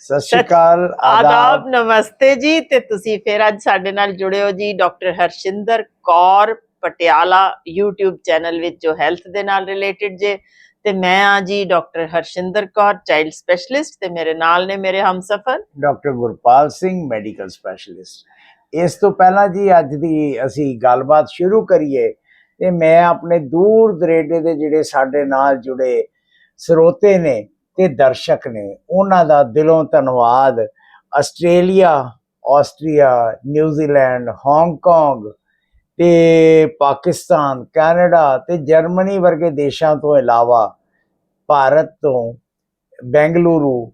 ਸਤਿ ਸ਼੍ਰੀ ਅਕਾਲ ਆਦਾਬ। ਨਮਸਤੇ ਜੀ ਤੇ ਤੁਸੀਂ ਫੇਰ ਅੱਜ ਸਾਡੇ ਨਾਲ ਜੁੜੇ ਹੋ ਜੀ doctor Harshinder Kaur Patiala YouTube channel ਵਿੱਚ ਜੋ ਹੈਲਥ ਦੇ ਨਾਲ ਰਿਲੇਟਡ ਜੇ। ਤੇ ਮੈਂ ਆ ਜੀ doctor Harshinder Kaur child specialist ਤੇ ਮੇਰੇ ਨਾਲ ਨੇ ਮੇਰੇ ਹਮਸਫਰ। Doctor Gurpal Singh medical specialist ਇਸ ਤੋਂ ਪਹਿਲਾਂ ਜੀ ਅੱਜ ਦੀ ਅਸੀਂ ਗੱਲਬਾਤ ਸ਼ੁਰੂ ਕਰੀਏ ਤੇ ਮੈਂ ਆਪਣੇ ਦੂਰ ਦਰੇਡੇ ਦੇ ਜਿਹੜੇ ਸਾਡੇ ਨਾਲ ਜੁੜੇ ਸਰੋਤੇ ਨੇ ਤੇ ਦਰਸ਼ਕ ਨੇ, ਉਹਨਾਂ ਦਾ ਦਿਲੋਂ ਧੰਨਵਾਦ। ਆਸਟ੍ਰੇਲੀਆ, ਆਸਟਰੀਆ, ਨਿਊਜ਼ੀਲੈਂਡ ਹਾਂਗਕਾਂਗ ਤੇ ਪਾਕਿਸਤਾਨ, ਕੈਨੇਡਾ ਤੇ ਜਰਮਨੀ ਵਰਗੇ ਦੇਸ਼ਾਂ ਤੋਂ ਇਲਾਵਾ ਭਾਰਤ ਤੋਂ ਬੈਂਗਲੁਰੂ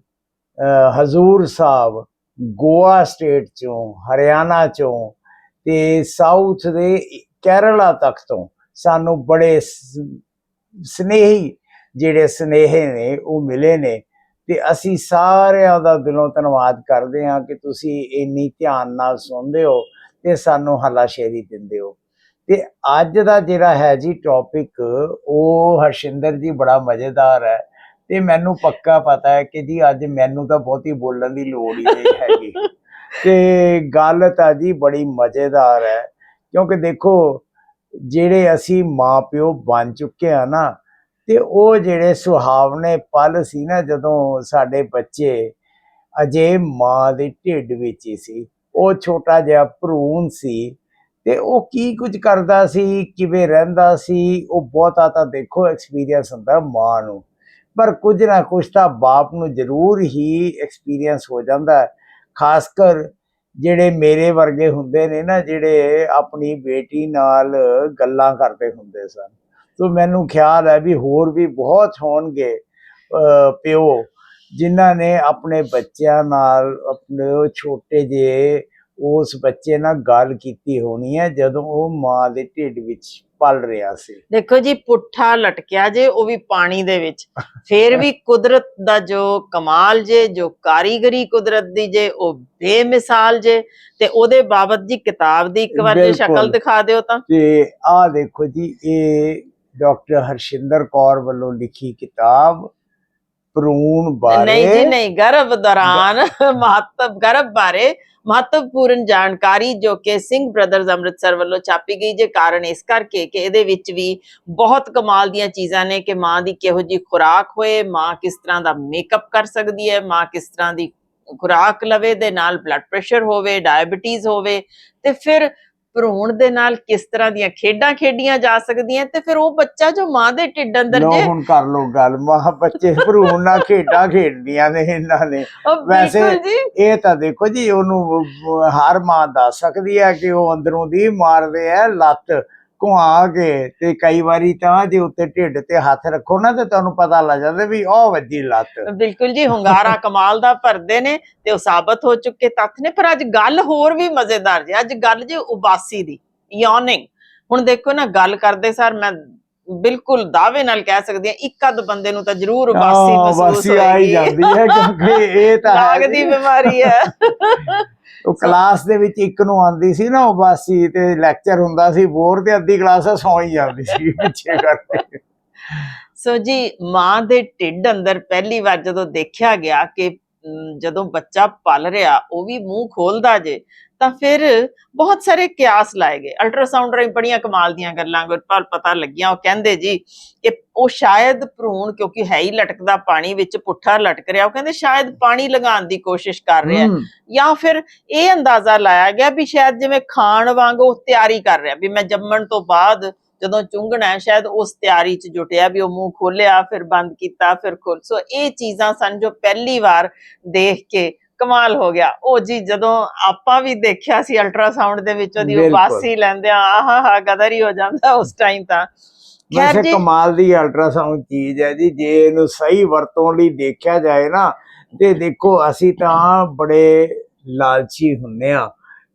ਹਜ਼ੂਰ ਸਾਹਿਬ, ਗੋਆ ਸਟੇਟ ਚੋਂ, ਹਰਿਆਣਾ ਚੋਂ ਤੇ ਸਾਊਥ ਦੇ ਕੇਰਲਾ ਤੱਕ ਤੋਂ ਸਾਨੂੰ ਬੜੇ ਸ- ਸਨੇਹੀ ਜਿਹੜੇ ਸਨੇਹੇ ਨੇ, ਉਹ ਮਿਲੇ ਨੇ। ਤੇ ਅਸੀਂ ਸਾਰਿਆਂ ਦਾ ਦਿਲੋਂ ਧੰਨਵਾਦ ਕਰਦੇ ਹਾਂ ਕਿ ਤੁਸੀਂ ਇੰਨੀ ਧਿਆਨ ਨਾਲ ਸੁਣਦੇ ਹੋ ਤੇ ਸਾਨੂੰ ਹੱਲਾਸ਼ੇਰੀ ਦਿੰਦੇ ਹੋ। ਤੇ ਅੱਜ ਦਾ ਜਿਹੜਾ ਹੈ ਜੀ ਟੌਪਿਕ ਉਹ ਹਰਸ਼ਿੰਦਰ ਜੀ ਬੜਾ ਮਜ਼ੇਦਾਰ ਹੈ। ਤੇ ਮੈਨੂੰ ਪੱਕਾ ਪਤਾ ਹੈ ਕਿ ਜੀ ਅੱਜ ਮੈਨੂੰ ਤਾਂ ਬਹੁਤੀ ਬੋਲਣ ਦੀ ਲੋੜ ਹੀ ਨਹੀਂ ਹੈਗੀ। ਤੇ ਗੱਲ ਤਾਂ ਜੀ ਬੜੀ ਮਜ਼ੇਦਾਰ ਹੈ। ਕਿਉਂਕਿ ਦੇਖੋ, ਜਿਹੜੇ ਅਸੀਂ ਮਾਪਿਓ ਬਣ ਚੁੱਕੇ ਆ ਨਾ ਤੇ ਉਹ ਜਿਹੜੇ ਸੁਹਾਵਣੇ ਪਲ ਸੀ ਨਾ ਜਦੋਂ ਸਾਡੇ ਬੱਚੇ ਅਜੇ ਮਾਂ ਦੇ ਢਿੱਡ ਵਿੱਚ ਹੀ ਸੀ, ਉਹ ਛੋਟਾ ਜਿਹਾ ਭਰੂਣ ਸੀ ਤੇ ਉਹ ਕੀ ਕੁਝ ਕਰਦਾ ਸੀ, ਕਿਵੇਂ ਰਹਿੰਦਾ ਸੀ, ਉਹ ਬਹੁਤਾ ਤਾਂ ਦੇਖੋ ਐਕਸਪੀਰੀਅੰਸ ਹੁੰਦਾ ਮਾਂ ਨੂੰ, ਪਰ ਕੁਝ ਨਾ ਕੁਝ ਤਾਂ ਬਾਪ ਨੂੰ ਜ਼ਰੂਰ ਹੀ ਐਕਸਪੀਰੀਅੰਸ ਹੋ ਜਾਂਦਾ ਹੈ ਖਾਸ ਕਰ ਜਿਹੜੇ ਮੇਰੇ ਵਰਗੇ ਹੁੰਦੇ ਨੇ ਨਾ, ਜਿਹੜੇ ਆਪਣੀ ਬੇਟੀ ਨਾਲ ਗੱਲਾਂ ਕਰਦੇ ਹੁੰਦੇ ਸਨ। ਸੋ ਮੈਨੂੰ ਖਿਆਲ ਹੈ ਵੀ ਹੋਰ ਵੀ ਬਹੁਤ ਹੋਣਗੇ ਪਿਓ ਜਿਨ੍ਹਾਂ ਨੇ ਆਪਣੇ ਬੱਚਿਆਂ ਨਾਲ ਆਪਣੇ ਉਹ ਛੋਟੇ ਜਿਹੇ ਉਸ ਬੱਚੇ ਨਾਲ ਗੱਲ ਕੀਤੀ ਹੋਣੀ ਹੈ ਜਦੋਂ ਉਹ ਮਾਂ ਦੇ ਢਿੱਡ ਵਿੱਚ ਪਲ ਰਿਹਾ ਸੀ ਦੇਖੋ ਜੀ ਪੁੱਠਾ ਲਟਕਿਆ ਜੇ ਉਹ ਵੀ ਪਾਣੀ ਦੇ ਵਿੱਚ ਫੇਰ ਵੀ ਕੁਦਰਤ ਦਾ ਜੋ ਕਮਾਲ ਜੇ ਜੋ ਕਾਰੀਗਰੀ ਕੁਦਰਤ ਦੀ ਜੇ ਉਹ ਬੇਮਿਸਾਲ ਜੇ ਤੇ ਉਹਦੇ ਬਾਬਤ ਜੀ ਕਿਤਾਬ ਦੀ ਇੱਕ ਵਾਰ ਜੇ। ਸ਼ਕਲ ਦਿਖਾ ਦਿਓ ਤਾਂ ਤੇ ਆਹ ਦੇਖੋ ਜੀ ਇਹ ਡਾਕਟਰ ਹਰਸ਼ਿੰਦਰ ਕੌਰ ਵੱਲੋਂ ਲਿਖੀ ਕਿਤਾਬ ਭਰੂਣ ਬਾਰੇ। ਨਹੀਂ ਜੀ, ਨਹੀਂ, ਗਰਭ ਦੌਰਾਨ, ਮਹੱਤਵ, ਗਰਭ ਬਾਰੇ ਮਹੱਤਵਪੂਰਨ ਜਾਣਕਾਰੀ ਜੋ ਕਿ ਸਿੰਘ ਬ੍ਰਦਰਜ਼ ਅੰਮ੍ਰਿਤਸਰ ਵੱਲੋਂ ਛਾਪੀ ਗਈ ਜੇ ਕਾਰਨ ਇਸ ਕਰਕੇ ਕਿ ਇਹਦੇ ਵਿੱਚ ਵੀ ਬਹੁਤ ਕਮਾਲ ਦੀਆਂ ਚੀਜ਼ਾਂ ਨੇ ਕਿ ਮਾਂ ਦੀ ਕਿਹੋ ਜੀ ਖੁਰਾਕ ਹੋਏ, ਮਾਂ ਕਿਸ ਤਰ੍ਹਾਂ ਦਾ ਮੇਕਅਪ ਕਰ ਸਕਦੀ ਹੈ, ਮਾਂ ਕਿਸ ਤਰ੍ਹਾਂ ਦੀ ਖੁਰਾਕ ਲਵੇ, ਦੇ ਨਾਲ ਬਲੱਡ ਪ੍ਰੈਸ਼ਰ ਹੋਵੇ ਡਾਇਬੀਟੀਜ਼ ਹੋਵੇ, ਤੇ ਫਿਰ ਭਰੂਣ ਦੇ ਨਾਲ ਕਿਸ ਤਰ੍ਹਾਂ ਦੀਆਂ ਖੇਡਾਂ ਖੇਡੀਆਂ ਜਾ ਸਕਦੀਆਂ ਤੇ ਫਿਰ ਉਹ ਬੱਚਾ ਜੋ ਮਾਂ ਦੇ ਢਿੱਡ ਅੰਦਰ ਜੇ ਹੁਣ ਕਰ ਲੋ ਗੱਲ ਮਾਂ ਬੱਚੇ ਭਰੂਣ ਨਾਲ ਖੇਡਾਂ ਖੇਡਦੀਆਂ ਨੇ ਇਹਨਾਂ ਨੇ। ਵੈਸੇ ਇਹ ਤਾਂ ਦੇਖੋ ਜੀ ਉਹਨੂੰ ਹਰ ਮਾਂ ਦੱਸ ਸਕਦੀ ਹੈ ਕਿ ਉਹ ਅੰਦਰੋਂ ਦੀ ਮਾਰਦੇ ਆ ਲੱਤ। ਘੁਆ ਕੇ ਤੇ ਕਈ ਵਾਰੀ ਤਾਂ ਜੇ ਉੱਤੇ ਢਿੱਡ ਤੇ ਹੱਥ ਰੱਖੋ ਨਾ ਤੇ ਤੁਹਾਨੂੰ ਪਤਾ ਲੱਗ ਜਾਂਦਾ ਵੀ ਉਹ ਵੱਜੀ ਲੱਤ। ਬਿਲਕੁਲ ਜੀ ਹੁੰਗਾਰਾ ਕਮਾਲ ਦਾ ਭਰਦੇ ਨੇ ਤੇ ਉਹ ਸਾਬਤ ਹੋ ਚੁੱਕੇ ਤੱਥ ਨੇ ਪਰ ਅੱਜ ਗੱਲ ਹੋਰ ਵੀ ਮਜ਼ੇਦਾਰ ਜੀ ਅੱਜ ਗੱਲ ਜੀ ਉਬਾਸੀ ਦੀ ਯਾਰਨਿੰਗ ਹੁਣ ਦੇਖੋ ਨਾ ਗੱਲ ਕਰਦੇ ਸਰ ਮੈਂ ਬਿਲਕੁਲ ਦਾਅਵੇ ਨਾਲ ਕਹਿ ਸਕਦੀ ਹਾਂ ਇੱਕ ਅੱਧ ਬੰਦੇ ਨੂੰ ਤਾਂ ਜ਼ਰੂਰ ਉਬਾਸੀ ਮਹਿਸੂਸ ਉਬਾਸੀ ਆ ਹੀ ਹੋਏਗੀ। ਜਾਂਦੀ ਹੈ ਕਿਉਂਕਿ ਇਹ ਤਾਂ ਹੈ ਲਾਗ ਦੀ ਜੀ। ਬਿਮਾਰੀ ਹੈ। ਉਹ ਕਲਾਸ ਦੇ ਵਿੱਚ ਇੱਕ ਨੂੰ ਆਂਦੀ ਸੀ ਨਾ ਉਬਾਸੀ ਤੇ ਲੈਕਚਰ ਹੁੰਦਾ ਸੀ ਬੋਰ ਤੇ ਅੱਧੀ ਕਲਾਸ ਸੌਂ ਹੀ ਜਾਂਦੀ ਸੀ ਪਿੱਛੇ ਕਰਕੇ। ਸੋ ਜੀ ਮਾਂ ਦੇ ਢਿੱਡ ਅੰਦਰ ਪਹਿਲੀ ਵਾਰ ਜਦੋਂ ਦੇਖਿਆ ਗਿਆ ਕਿ ਜਦੋਂ ਬੱਚਾ ਪਲ ਰਿਹਾ ਉਹ ਵੀ ਮੂੰਹ ਖੋਲਦਾ ਜੇ ਤਾਂ ਫਿਰ ਬਹੁਤ ਸਾਰੇ ਕਿਆਸ ਲਾਏ ਗਏ। ਅਲਟਰਾਸਾਊਂਡ ਰਾਹੀਂ ਬੜੀਆਂ ਕਮਾਲ ਦੀਆਂ ਗੱਲਾਂ ਗੁਰਪਾਲ ਪਤਾ ਲੱਗੀਆਂ। ਉਹ ਕਹਿੰਦੇ ਜੀ ਕਿ ਉਹ ਸ਼ਾਇਦ ਭਰੂਣ ਕਿਉਂਕਿ ਹੈ ਹੀ ਲਟਕਦਾ ਪਾਣੀ ਵਿੱਚ ਪੁੱਠਾ ਲਟਕ ਰਿਹਾ। ਉਹ ਕਹਿੰਦੇ ਸ਼ਾਇਦ ਪਾਣੀ ਲਗਾਉਣ ਦੀ ਕੋਸ਼ਿਸ਼ ਕਰ ਰਿਹਾ। ਜਾਂ ਫਿਰ ਇਹ ਅੰਦਾਜ਼ਾ ਲਾਇਆ ਗਿਆ ਵੀ ਸ਼ਾਇਦ ਜਿਵੇਂ ਖਾਣ ਵਾਂਗ ਉਹ ਤਿਆਰੀ ਕਰ ਰਿਹਾ। ਵੀ ਮੈਂ ਜੰਮਣ ਤੋਂ ਬਾਅਦ ਜਦੋਂ ਚੁੰਗਣਾ ਹੈ ਸ਼ਾਇਦ ਉਸ ਤਿਆਰੀ 'ਚ ਜੁਟਿਆ ਵੀ ਉਹ ਮੂੰਹ ਖੋਲਿਆ ਫਿਰ ਬੰਦ ਕੀਤਾ ਫਿਰ ਖੋਲ ਸੋ ਇਹ ਚੀਜ਼ਾਂ ਸਨ ਜੋ ਪਹਿਲੀ ਵਾਰ ਦੇਖ ਕੇ ਕਮਾਲ ਹੋ ਗਿਆ। ਉਹ ਜੀ ਜਦੋਂ ਆਪਾਂ ਵੀ ਦੇਖਿਆ ਸੀ ਅਲਟਰਾਸਾਊਂਡ ਦੇ ਵਿੱਚ ਉਹਦੀ। ਉਬਾਸੀ ਲੈਂਦੇ ਆ ਆਹਾ ਹਾ ਗਦਰ ਹੀ ਹੋ ਜਾਂਦਾ ਉਸ ਟਾਈਮ ਤਾਂ। ਵੈਸੇ ਕਮਾਲ ਦੀ ਅਲਟਰਾਸਾਊਂਡ ਚੀਜ਼ ਹੈ ਜੀ ਜੇ ਇਹਨੂੰ ਸਹੀ ਵਰਤੋਂ ਲਈ ਦੇਖਿਆ ਜਾਏ ਨਾ ਤੇ ਦੇਖੋ ਅਸੀਂ ਤਾਂ ਬੜੇ ਲਾਲਚੀ ਹੁੰਨੇ ਆ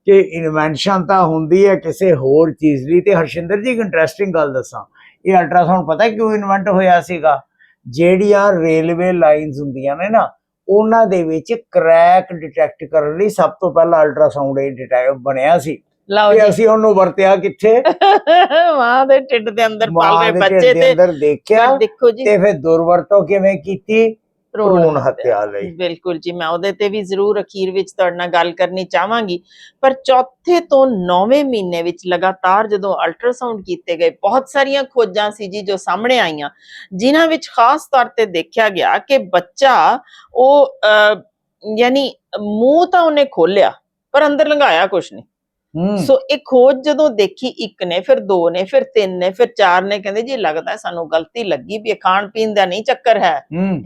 ਕਿ ਇਨਵੈਂਸ਼ਨ ਤਾਂ ਹੁੰਦੀ ਹੈ ਕਿਸੇ ਹੋਰ ਚੀਜ਼ ਲਈ। ਤੇ ਹਰਸ਼ਿੰਦਰ ਜੀ ਇੱਕ ਇੰਟਰਸਟਿੰਗ ਗੱਲ ਦੱਸਾਂ ਇਹ ਅਲਟਰਾਸਾਊਂਡ ਪਤਾ ਕਿਉਂ ਇਨਵੈਂਟ ਹੋਇਆ ਸੀਗਾ? ਜਿਹੜੀਆਂ ਰੇਲਵੇ ਲਾਈਨਸ ਹੁੰਦੀਆਂ ਨੇ ਨਾ ਉਹਨਾਂ ਦੇ ਵਿੱਚ ਕਰੈਕ ਡਿਟੈਕਟ ਕਰਨ ਲਈ ਸਭ ਤੋਂ ਪਹਿਲਾਂ ਅਲਟਰਾਸਾਊਂਡ ਇਹ ਡਿਟੈਕਟ ਬਣਿਆ ਸੀ। ਲਓ ਜੀ। ਅਸੀਂ ਉਹਨੂੰ ਵਰਤਿਆ ਕਿੱਥੇ? ਮਾਂ ਦੇ ਢਿੱਡ ਦੇ ਅੰਦਰ ਪਲ ਮਾਂ ਰਹੇ ਦੇ ਬੱਚੇ ਤੇ। ਅੰਦਰ ਦੇਖਿਆ ਤੇ ਫਿਰ ਦੁਰਵਰਤੋਂ ਕਿਵੇਂ ਕੀਤੀ? ਭਰੂਣ ਹੱਤਿਆ ਲਈ। ਬਿਲਕੁਲ ਜੀ ਮੈਂ ਉਹਦੇ ਤੇ ਵੀ ਜ਼ਰੂਰ ਅਖੀਰ ਵਿੱਚ ਤੁਹਾਡੇ ਨਾਲ ਗੱਲ ਕਰਨੀ ਚਾਹਾਂਗੀ। ਪਰ ਚੌਥੇ ਤੋਂ 9ਵੇਂ ਮਹੀਨੇ ਵਿੱਚ ਲਗਾਤਾਰ ਜਦੋਂ ਅਲਟਰਾਸਾਊਂਡ ਕੀਤੇ ਗਏ ਬਹੁਤ ਸਾਰੀਆਂ ਖੋਜਾਂ ਸੀ ਜੀ ਜੋ ਸਾਹਮਣੇ ਆਈਆਂ ਜਿਨ੍ਹਾਂ ਵਿੱਚ ਖਾਸ ਤੌਰ ਤੇ ਦੇਖਿਆ ਗਿਆ ਕਿ ਬੱਚਾ ਉਹ ਯਾਨੀ ਮੂੰਹ ਤਾਂ ਉਹਨੇ ਖੋਲਿਆ ਪਰ ਅੰਦਰ ਲੰਘਾਇਆ ਕੁਛ ਨਹੀਂ। ਸੋ ਇਹ ਖੋਜ ਜਦੋਂ ਦੇਖੀ ਇੱਕ ਨੇ ਫਿਰ ਦੋ ਨੇ ਫਿਰ ਤਿੰਨ ਨੇ ਫਿਰ ਚਾਰ ਨੇ ਕਹਿੰਦੇ ਜੀ ਲੱਗਦਾ ਸਾਨੂੰ ਗਲਤੀ ਲੱਗੀ ਵੀ ਇਹ ਖਾਣ ਪੀਣ ਦਾ ਨਹੀਂ ਚੱਕਰ ਹੈ।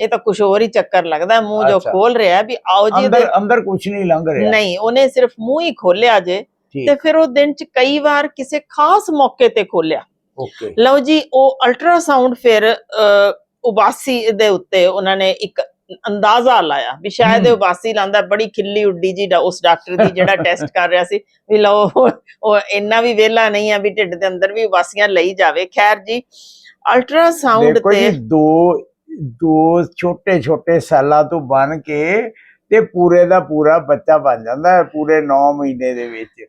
ਇਹ ਤਾਂ ਕੁਝ ਹੋਰ ਹੀ ਚੱਕਰ ਲੱਗਦਾ ਮੂੰਹ ਜੋ। ਖੋਲ ਰਿਹਾ ਵੀ ਆਓ ਜੀ ਅੰਦਰ ਅੰਦਰ ਕੁਝ ਨਹੀਂ ਲੰਘ ਰਿਹਾ। ਨਹੀਂ ਉਹਨੇ ਸਿਰਫ ਮੂੰਹ ਹੀ ਖੋਲਿਆ ਜੇ ਤੇ ਫਿਰ ਉਹ ਦਿਨ ਚ ਕਈ ਵਾਰ ਕਿਸੇ ਖਾਸ ਮੌਕੇ ਤੇ ਖੋਲਿਆ। ਓਕੇ। ਲਓ ਜੀ ਉਹ ਅਲਟਰਾਸਾਊਂਡ ਫਿਰ ਉਬਾਸੀ ਦੇ ਉੱਤੇ ਉਹਨਾਂ ਨੇ ਇੱਕ ਅੰਦਾਜ਼ਾ ਲਾਇਆ ਵੀ ਸ਼ਾਇਦ ਹਮ। ਉਬਾਸੀ ਲਾਂਦਾ ਬੜੀ ਖਿੱਲੀ ਉੱਡੀ ਜੀ ਉਸ ਡਾਕਟਰ ਦੀ ਜਿਹੜਾ ਟੈਸਟ ਕਰ ਰਿਹਾ ਸੀ ਵੀ ਲਓ ਉਹ ਇੰਨਾ ਵੀ ਵਿਹਲਾ ਨਹੀਂ ਆ ਵੀ ਢਿੱਡ ਦੇ ਅੰਦਰ ਵੀ ਉਬਾਸੀਆਂ ਲਈ ਜਾਵੇ ਖੈਰ ਜੀ ਅਲਟਰਾਸਾਊਂਡ ਤੇ ਦੋ ਦੋ ਛੋਟੇ ਛੋਟੇ ਸਾਲਾਂ ਤੋਂ ਬਣ ਕੇ ਤੇ ਪੂਰੇ ਦਾ ਪੂਰਾ ਬੱਚਾ ਬਣ ਜਾਂਦਾ ਹੈ ਪੂਰੇ 9 ਮਹੀਨੇ ਦੇ ਵਿੱਚ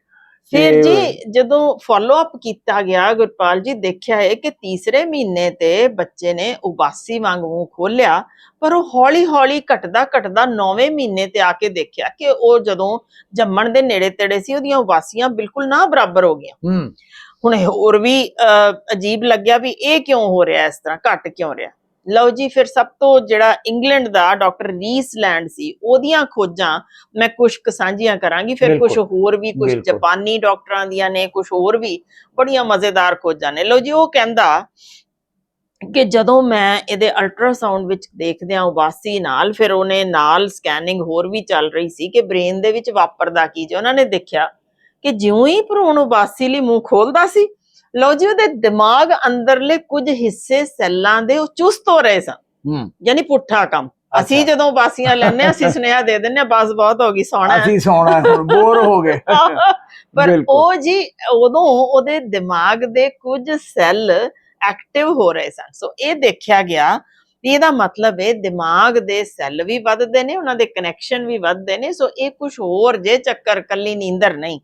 ਫਿਰ ਜੀ ਜਦੋਂ ਫਾਲੋ ਅਪ ਕੀਤਾ ਗਿਆ ਗੁਰਪਾਲ ਜੀ ਦੇਖਿਆ ਹੈ ਕਿ ਤੀਸਰੇ ਮਹੀਨੇ ਤੇ ਬੱਚੇ ਨੇ ਉਬਾਸੀ ਵਾਂਗ ਮੂੰਹ ਖੋਲਿਆ ਪਰ ਉਹ ਹੌਲੀ ਹੌਲੀ ਘਟਦਾ ਘਟਦਾ 9ਵੇਂ ਮਹੀਨੇ ਤੇ ਆ ਕੇ ਦੇਖਿਆ ਕਿ ਉਹ ਜਦੋਂ ਜੰਮਣ ਦੇ ਨੇੜੇ ਤੇੜੇ ਸੀ ਉਹਦੀਆਂ ਉਬਾਸੀਆਂ ਬਿਲਕੁਲ ਨਾ ਬਰਾਬਰ ਹੋ ਗਈਆਂ। ਹੁਣ ਹੋਰ ਵੀ ਅਜੀਬ ਲੱਗਿਆ ਵੀ ਇਹ ਕਿਉਂ ਹੋ ਰਿਹਾ ਇਸ ਤਰ੍ਹਾਂ ਘਟ ਕਿਉਂ ਰਿਹਾ? ਲਓ ਜੀ ਫਿਰ ਸਭ ਤੋਂ ਜਿਹੜਾ ਇੰਗਲੈਂਡ ਦਾ ਡਾਕਟਰ ਰੀਸਲੈਂਡ ਸੀ ਉਹਦੀਆਂ ਖੋਜਾਂ ਮੈਂ ਕੁਝ ਕੁ ਸਾਂਝੀਆਂ ਕਰਾਂਗੀ। ਫਿਰ ਕੁਝ ਹੋਰ ਵੀ ਕੁਝ। ਜਾਪਾਨੀ ਡਾਕਟਰਾਂ ਦੀਆਂ ਨੇ ਕੁਝ ਹੋਰ ਵੀ ਬੜੀਆਂ ਮਜ਼ੇਦਾਰ ਖੋਜਾਂ ਨੇ। ਲਓ ਜੀ ਉਹ ਕਹਿੰਦਾ ਕਿ ਜਦੋਂ ਮੈਂ ਇਹਦੇ ਅਲਟਰਾਸਾਊਂਡ ਵਿੱਚ ਦੇਖਦਿਆਂ ਉਬਾਸੀ ਨਾਲ ਫਿਰ ਉਹਨੇ ਨਾਲ ਸਕੈਨਿੰਗ ਹੋਰ ਵੀ ਚੱਲ ਰਹੀ ਸੀ ਕਿ ਬ੍ਰੇਨ ਦੇ ਵਿੱਚ ਵਾਪਰਦਾ ਕੀ ਜੇ। ਉਹਨਾਂ ਨੇ ਦੇਖਿਆ ਕਿ ਜਿਉਂ ਹੀ ਭਰੂਣ ਉਬਾਸੀ ਲਈ ਮੂੰਹ ਖੋਲਦਾ ਸੀ ਲਓ ਜੀ ਉਹਦੇ ਦਿਮਾਗ ਅੰਦਰਲੇ ਕੁਝ ਹਿੱਸੇ ਸੈੱਲਾਂ ਦੇ ਉਹ ਚੁਸਤ ਹੋ ਰਹੇ ਸਨ। ਹੂੰ। ਯਾਨੀ ਪੁੱਠਾ ਕੰਮ। ਅਸੀਂ। ਜਦੋਂ ਉਬਾਸੀਆਂ ਲੈਣੇ ਅਸੀਂ ਸੁਨੇਹਾ ਦੇ ਦਿੰਨੇ ਆ ਬਸ ਬਹੁਤ ਹੋ ਗਈ ਸੌਣਾ। ਅਸੀਂ ਸੌਣਾ ਹੁਣ ਬੋਰ ਹੋ ਗਏ। ਪਰ। ਉਹ ਜੀ ਉਦੋਂ ਉਹਦੇ ਦਿਮਾਗ ਦੇ ਕੁਝ ਸੈੱਲ ਐਕਟਿਵ ਹੋ ਰਹੇ ਸਨ। ਸੋ ਇਹ ਦੇਖਿਆ ਗਿਆ ਵੀ ਇਹਦਾ ਮਤਲਬ ਹੈ ਦਿਮਾਗ ਦੇ ਸੈੱਲ ਵੀ ਵੱਧਦੇ ਨੇ ਉਹਨਾਂ ਦੇ ਕਨੈਕਸ਼ਨ ਵੀ ਵੱਧਦੇ ਨੇ। ਸੋ ਇਹ ਕੁਝ ਹੋਰ ਜੇ ਚੱਕਰ ਕੱਲੀ ਨੀਂਦਰ ਨਹੀਂ।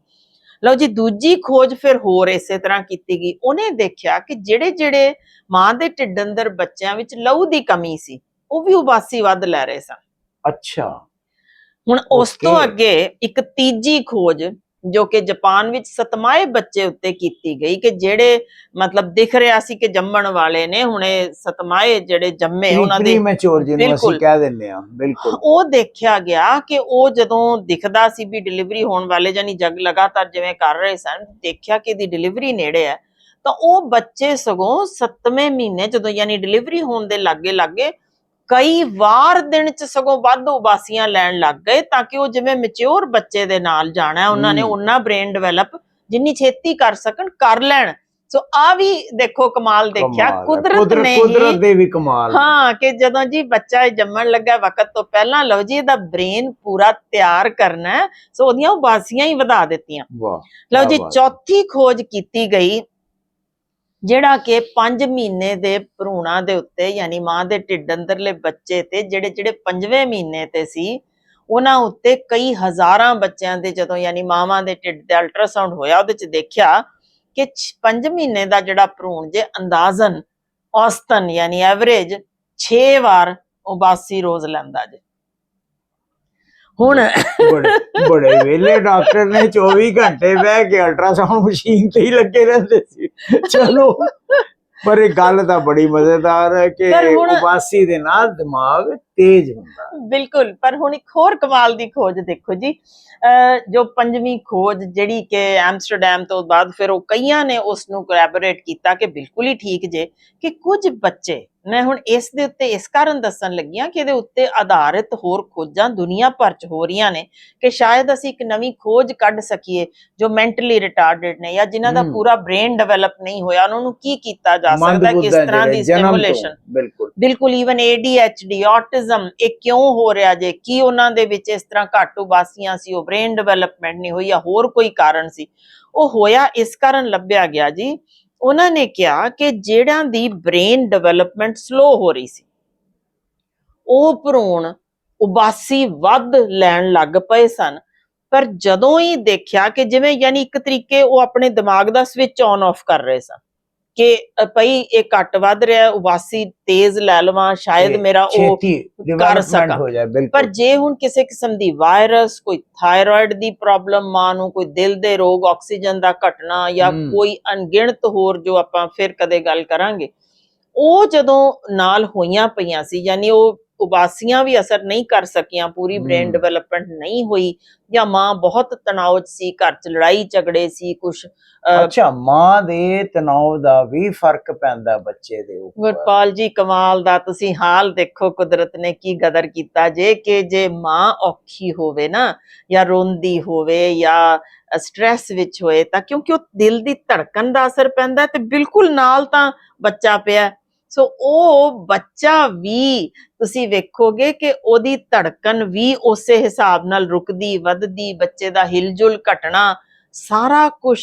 ਲਓ ਜੀ ਦੂਜੀ ਖੋਜ ਫਿਰ ਹੋਰ ਇਸੇ ਤਰ੍ਹਾਂ ਕੀਤੀ ਗਈ। ਉਹਨੇ ਦੇਖਿਆ ਕਿ ਜਿਹੜੇ ਜਿਹੜੇ ਮਾਂ ਦੇ ਢਿੱਡ ਅੰਦਰ ਬੱਚਿਆਂ ਵਿੱਚ ਲਹੂ ਦੀ ਕਮੀ ਸੀ ਉਹ ਵੀ ਉਬਾਸੀ ਵੱਧ ਲੈ ਰਹੇ ਸਨ। ਅੱਛਾ। ਹੁਣ ਉਸ ਤੋਂ. ਅੱਗੇ ਇੱਕ ਤੀਜੀ ਖੋਜ ਜੋ ਕਿ ਜਾਪਾਨ ਵਿੱਚ ਸਤਮਾਏ ਬੱਚੇ ਉੱਤੇ ਕੀਤੀ ਗਈ ਕਿ ਜਿਹੜੇ ਮਤਲਬ ਦਿਖ ਰਿਹਾ ਸੀ ਕਿ ਜੰਮਣ ਵਾਲੇ ਨੇ ਹੁਣੇ ਸਤਮਾਏ ਜਿਹੜੇ ਜੰਮੇ ਉਹਨਾਂ ਦੇ ਮੈਚੁਰ ਜਿਹਨੂੰ। ਅਸੀਂ ਕਹਿ ਦਿੰਦੇ ਆ ਬਿਲਕੁਲ ਉਹ ਦੇਖਿਆ ਗਿਆ ਕਿ ਉਹ ਜਦੋਂ ਦਿਖਦਾ ਸੀ ਵੀ ਡਿਲੀਵਰੀ ਹੋਣ ਵਾਲੇ ਜਾਨੀ ਜਗ ਲਗਾਤਾਰ ਜਿਵੇਂ ਕਰ ਰਹੇ ਸਨ ਦੇਖਿਆ ਕਿ ਇਹਦੀ ਡਿਲੀਵਰੀ ਨੇੜੇ ਹੈ ਤਾਂ ਉਹ ਬੱਚੇ ਸਗੋਂ 7ਵੇਂ ਮਹੀਨੇ ਜਦੋਂ ਯਾਨੀ ਡਿਲੀਵਰੀ ਹੋਣ ਦੇ ਲਾਗੇ ਲਾਗੇ ਕਈ ਵਾਰ ਦਿਨ ਚ ਸਗੋਂ ਵੱਧ ਉਬਾਸੀਆਂ ਲੈਣ ਲੱਗ ਗਏ ਤਾਂ ਕਿ ਉਹ ਜਿਵੇਂ ਮੈਚੁਰ ਬੱਚੇ ਦੇ ਨਾਲ ਜਾਣਾ ਉਹਨਾਂ ਨੇ। ਉਹਨਾਂ ਬ੍ਰੇਨ ਡਿਵੈਲਪ ਜਿੰਨੀ ਛੇਤੀ ਕਰ ਸਕਣ ਕਰ ਲੈਣ ਸੋ ਆ ਵੀ ਦੇਖੋ ਕਮਾਲ ਦੇਖਿਆ। ਕੁਦਰਤ ਨੇ ਹੀ ਕੁਦਰਤ ਦੇ ਵੀ ਕਮਾਲ ਹਾਂ ਕਿ ਜਦੋਂ ਜੀ ਬੱਚਾ ਜੰਮਣ ਲੱਗਾ ਵਕਤ ਤੋਂ ਪਹਿਲਾਂ ਲਓ ਜੀ ਇਹਦਾ ਬ੍ਰੇਨ ਪੂਰਾ ਤਿਆਰ ਕਰਨਾ ਸੋ ਉਹਦੀਆਂ ਉਬਾਸੀਆਂ ਹੀ ਵਧਾ ਦਿੱਤੀਆਂ ਵਾਹ ਲਓ ਜੀ। ਚੌਥੀ ਖੋਜ ਕੀਤੀ ਗਈ ਜਿਹੜਾ ਕਿ 5 ਮਹੀਨੇ ਦੇ ਭਰੂਣਾਂ ਦੇ ਉੱਤੇ, ਯਾਨੀ ਮਾਂ ਦੇ ਢਿੱਡ ਅੰਦਰਲੇ ਬੱਚੇ ਤੇ, ਜਿਹੜੇ ਜਿਹੜੇ 5ਵੇਂ ਮਹੀਨੇ ਤੇ ਸੀ, ਉਹਨਾਂ ਉੱਤੇ ਕਈ ਹਜ਼ਾਰਾਂ ਬੱਚਿਆਂ ਦੇ ਜਦੋਂ, ਯਾਨੀ ਮਾਵਾਂ ਦੇ ਢਿੱਡ ਤੇ ਅਲਟਰਾਸਾਊਂਡ ਹੋਇਆ, ਉਹਦੇ ਚ ਦੇਖਿਆ ਕਿ 5 ਮਹੀਨੇ ਦਾ ਜਿਹੜਾ ਭਰੂਣ ਜੇ ਅੰਦਾਜ਼ਨ ਔਸਤਨ, ਯਾਨੀ ਐਵਰੇਜ 6 ਵਾਰ ਉਬਾਸੀ ਰੋਜ਼ ਲੈਂਦਾ ਜੇ। ਹੁਣ ਬੜੇ ਬੜੇ ਵੇਲੇ ਡਾਕਟਰ ਨੇ 24 ਘੰਟੇ ਬਹਿ ਕੇ ਅਲਟਰਾਸਾਊਂਡ ਮਸ਼ੀਨ ਤੇ ਹੀ ਲੱਗੇ ਰਹਿੰਦੇ ਸੀ ਚਲੋ ਪਰ ਇਹ ਗੱਲ ਤਾਂ ਬੜੀ ਮਜ਼ੇਦਾਰ ਹੈ ਕਿ ਉਬਾਸੀ ਦੇ ਨਾਲ ਦਿਮਾਗ ਤੇਜ਼ ਹੁੰਦਾ। ਬਿਲਕੁਲ ਪਰ ਹੁਣ ਇੱਕ ਹੋਰ ਕਮਾਲ ਦੀ ਖੋਜ ਦੇਖੋ ਜੀ ਜੋ ਪੰਜਵੀਂ ਖੋਜ ਜਿਹੜੀ ਕਿ ਐਮਸਟਰਡਮ ਤੋਂ ਬਾਅਦ ਫਿਰ ਉਹ ਕਈਆਂ ਨੇ ਉਸ ਨੂੰ ਕੋਲੈਬੋਰੇਟ ਕੀਤਾ ਕਿ ਬਿਲਕੁਲ ਹੀ ਠੀਕ ਜੇ ਕਿ ਕੁਝ ਬੱਚੇ ਮੈਂ ਹੁਣ ਇਸ ਦੇ ਉੱਤੇ ਇਸ ਕਾਰਨ ਦੱਸਣ ਲੱਗੀਆਂ ਕਿ ਇਹਦੇ ਉੱਤੇ ਆਧਾਰਿਤ ਹੋਰ ਖੋਜਾਂ ਦੁਨੀਆ ਭਰ ਚ ਹੋ ਰਹੀਆਂ ਨੇ ਕਿ ਸ਼ਾਇਦ ਅਸੀਂ ਇੱਕ ਨਵੀਂ ਖੋਜ ਕੱਢ ਸਕੀਏ ਜੋ ਮੈਂਟਲੀ ਰਿਟਾਰਡਡ ਨੇ ਜਾਂ ਜਿਨ੍ਹਾਂ ਦਾ। ਪੂਰਾ ਬ੍ਰੇਨ ਡਿਵੈਲਪ ਨਹੀਂ ਹੋਇਆ ਉਹਨਾਂ ਨੂੰ ਕੀ ਕੀਤਾ ਜਾ ਸਕਦਾ ਕਿਸ ਤਰ੍ਹਾਂ ਦੀ ਸਟਿਮੂਲੇਸ਼ਨ ਬਿਲਕੁਲ। ਬਿਲਕੁਲ ਈਵਨ ADHD ਆਟਿਜ਼ਮ ਇਹ ਕਿਉਂ ਹੋ ਰਿਹਾ ਜੇ? ਕੀ ਉਹਨਾਂ ਦੇ ਵਿੱਚ ਇਸ ਤਰ੍ਹਾਂ ਘੱਟ ਉਬਾਸੀਆਂ ਸੀ ਉਹ ਬ੍ਰੇਨ ਡਿਵੈਲਪਮੈਂਟ ਨਹੀਂ ਹੋਈ ਜਾਂ ਹੋਰ ਕੋਈ ਕਾਰਨ ਸੀ? ਉਹ ਹੋਇਆ ਇਸ ਕਾਰਨ ਲੱਭਿਆ ਗਿਆ ਜੀ ਉਹਨਾਂ ਨੇ ਕਿਹਾ ਕਿ ਜਿਹੜਾਂ ਦੀ ਬ੍ਰੇਨ ਡਿਵੈਲਪਮੈਂਟ ਸਲੋ ਹੋ ਰਹੀ ਸੀ, ਉਹ ਭਰੂਣ ਉਬਾਸੀ ਵੱਧ ਲੈਣ ਲੱਗ ਪਏ ਸਨ। ਪਰ ਜਦੋਂ ਹੀ ਦੇਖਿਆ ਕਿ ਜਿਵੇਂ ਯਾਨੀ ਇੱਕ ਤਰੀਕੇ ਉਹ ਆਪਣੇ ਦਿਮਾਗ ਦਾ ਸਵਿਚ ਔਨ ਆਫ ਕਰ ਰਹੇ ਸਨ। ਕਿ ਭਈ ਇਹ ਘੱਟ ਵੱਧ ਰਿਹਾ ਉਬਾਸੀ ਤੇਜ਼ ਲੈ ਲਵਾਂ ਸ਼ਾਇਦ ਮੇਰਾ ਉਹ ਡਿਵੈਲਪਮੈਂਟ ਸਕਾਂ। ਪਰ ਜੇ ਹੁਣ ਕਿਸੇ ਕਿਸਮ ਦੀ ਵਾਇਰਸ ਕੋਈ ਥਾਇਰਾਇਡ ਦੀ ਪ੍ਰੋਬਲਮ ਮਾਂ ਨੂੰ ਕੋਈ ਦਿਲ ਦੇ ਰੋਗ ਆਕਸੀਜਨ ਦਾ ਘਟਣਾ ਜਾਂ। ਕੋਈ ਅਣਗਿਣਤ ਹੋਰ ਜੋ ਆਪਾਂ ਫਿਰ ਕਦੇ ਗੱਲ ਕਰਾਂਗੇ ਉਹ ਜਦੋਂ ਨਾਲ ਹੋਈਆਂ ਪਈਆਂ ਸੀ ਯਾਨੀ ਉਹ ਉਬਾਸੀਆਂ ਵੀ ਅਸਰ ਨਹੀਂ ਕਰ ਸਕੀਆਂ ਪੂਰੀ ਬ੍ਰੇਨ। ਡਿਵੈਲਪਮੈਂਟ ਨਹੀਂ ਹੋਈ ਜਾਂ ਮਾਂ ਬਹੁਤ ਤਣਾਅ 'ਚ ਸੀ ਘਰ 'ਚ ਲੜਾਈ ਝਗੜੇ ਸੀ ਕੁਝ ਅੱਛਾ ਮਾਂ ਦੇ ਤਣਾਅ ਦਾ ਵੀ ਫ਼ਰਕ ਪੈਂਦਾ ਬੱਚੇ ਦੇ ਉੱਪਰ। ਗੁਰਪਾਲ ਜੀ ਕਮਾਲ ਦਾ ਤੁਸੀਂ ਹਾਲ ਦੇਖੋ ਕੁਦਰਤ ਨੇ ਕੀ ਗਦਰ ਕੀਤਾ। ਜੇ ਕਿ ਜੇ ਮਾਂ ਔਖੀ ਹੋਵੇ ਨਾ ਜਾਂ ਰੋਂਦੀ ਹੋਵੇ ਜਾਂ ਸਟ੍ਰੈਸ ਵਿੱਚ ਹੋਏ ਤਾਂ ਕਿਉਂਕਿ ਉਹ ਦਿਲ ਦੀ ਧੜਕਣ ਦਾ ਅਸਰ ਪੈਂਦਾ ਤੇ ਬਿਲਕੁਲ ਨਾਲ ਤਾਂ ਬੱਚਾ ਪਿਆ। ਸੋ ਉਹ ਬੱਚਾ ਵੀ ਤੁਸੀਂ ਵੇਖੋਗੇ ਕਿ ਉਹਦੀ ਧੜਕਣ ਵੀ ਉਸੇ ਹਿਸਾਬ ਨਾਲ ਰੁਕਦੀ ਵੱਧਦੀ ਬੱਚੇ ਦਾ ਹਿਲਜੁਲ ਘਟਣਾ ਸਾਰਾ ਕੁਝ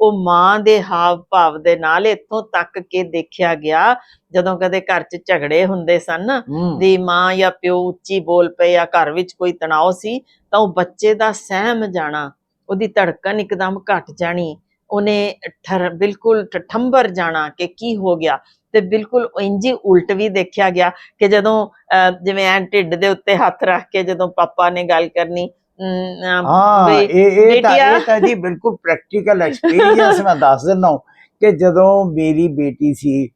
ਉਹ ਮਾਂ ਦੇ ਹਾਵ ਭਾਵ ਦੇ ਨਾਲ ਇੱਥੋਂ ਤੱਕ ਕਿ ਦੇਖਿਆ ਗਿਆ ਜਦੋਂ ਕਦੇ ਘਰ 'ਚ ਝਗੜੇ ਹੁੰਦੇ ਸਨ ਦੀ ਮਾਂ ਜਾਂ ਪਿਓ ਉੱਚੀ ਬੋਲ ਪਏ ਜਾਂ ਘਰ ਵਿੱਚ ਕੋਈ ਤਣਾਅ ਸੀ ਤਾਂ ਉਹ ਬੱਚੇ ਦਾ ਸਹਿਮ ਜਾਣਾ ਉਹਦੀ ਧੜਕਣ ਇੱਕਦਮ ਘਟ ਜਾਣੀ। ਉਹਨੇ ਠਰ ਬਿਲਕੁਲ ਠੰਬਰ ਜਾਣਾ ਕਿ ਕੀ ਹੋ ਗਿਆ। ਤੇ ਬਿਲਕੁਲ ਇੰਜੀ ਉਲਟ ਵੀ ਦੇਖਿਆ ਗਿਆ ਕਿ ਜਦੋਂ ਜਿਵੇਂ ਐਂ ਢਿੱਡ ਦੇ ਉੱਤੇ ਹੱਥ ਰੱਖ ਕੇ ਜਦੋਂ ਪਾਪਾ ਨੇ ਗੱਲ ਕਰਨੀ ਹਾਂ ਇਹ ਇਹ ਤਾਂ ਇਹ ਤਾਂ ਜੀ ਬਿਲਕੁਲ ਪ੍ਰੈਕਟੀਕਲ ਐਕਸਪੀਰੀਅੰਸ ਮੈਂ ਦੱਸ ਦਿੰਦਾ ਕਿ ਜਦੋਂ ਮੇਰੀ ਬੇਟੀ ਸੀ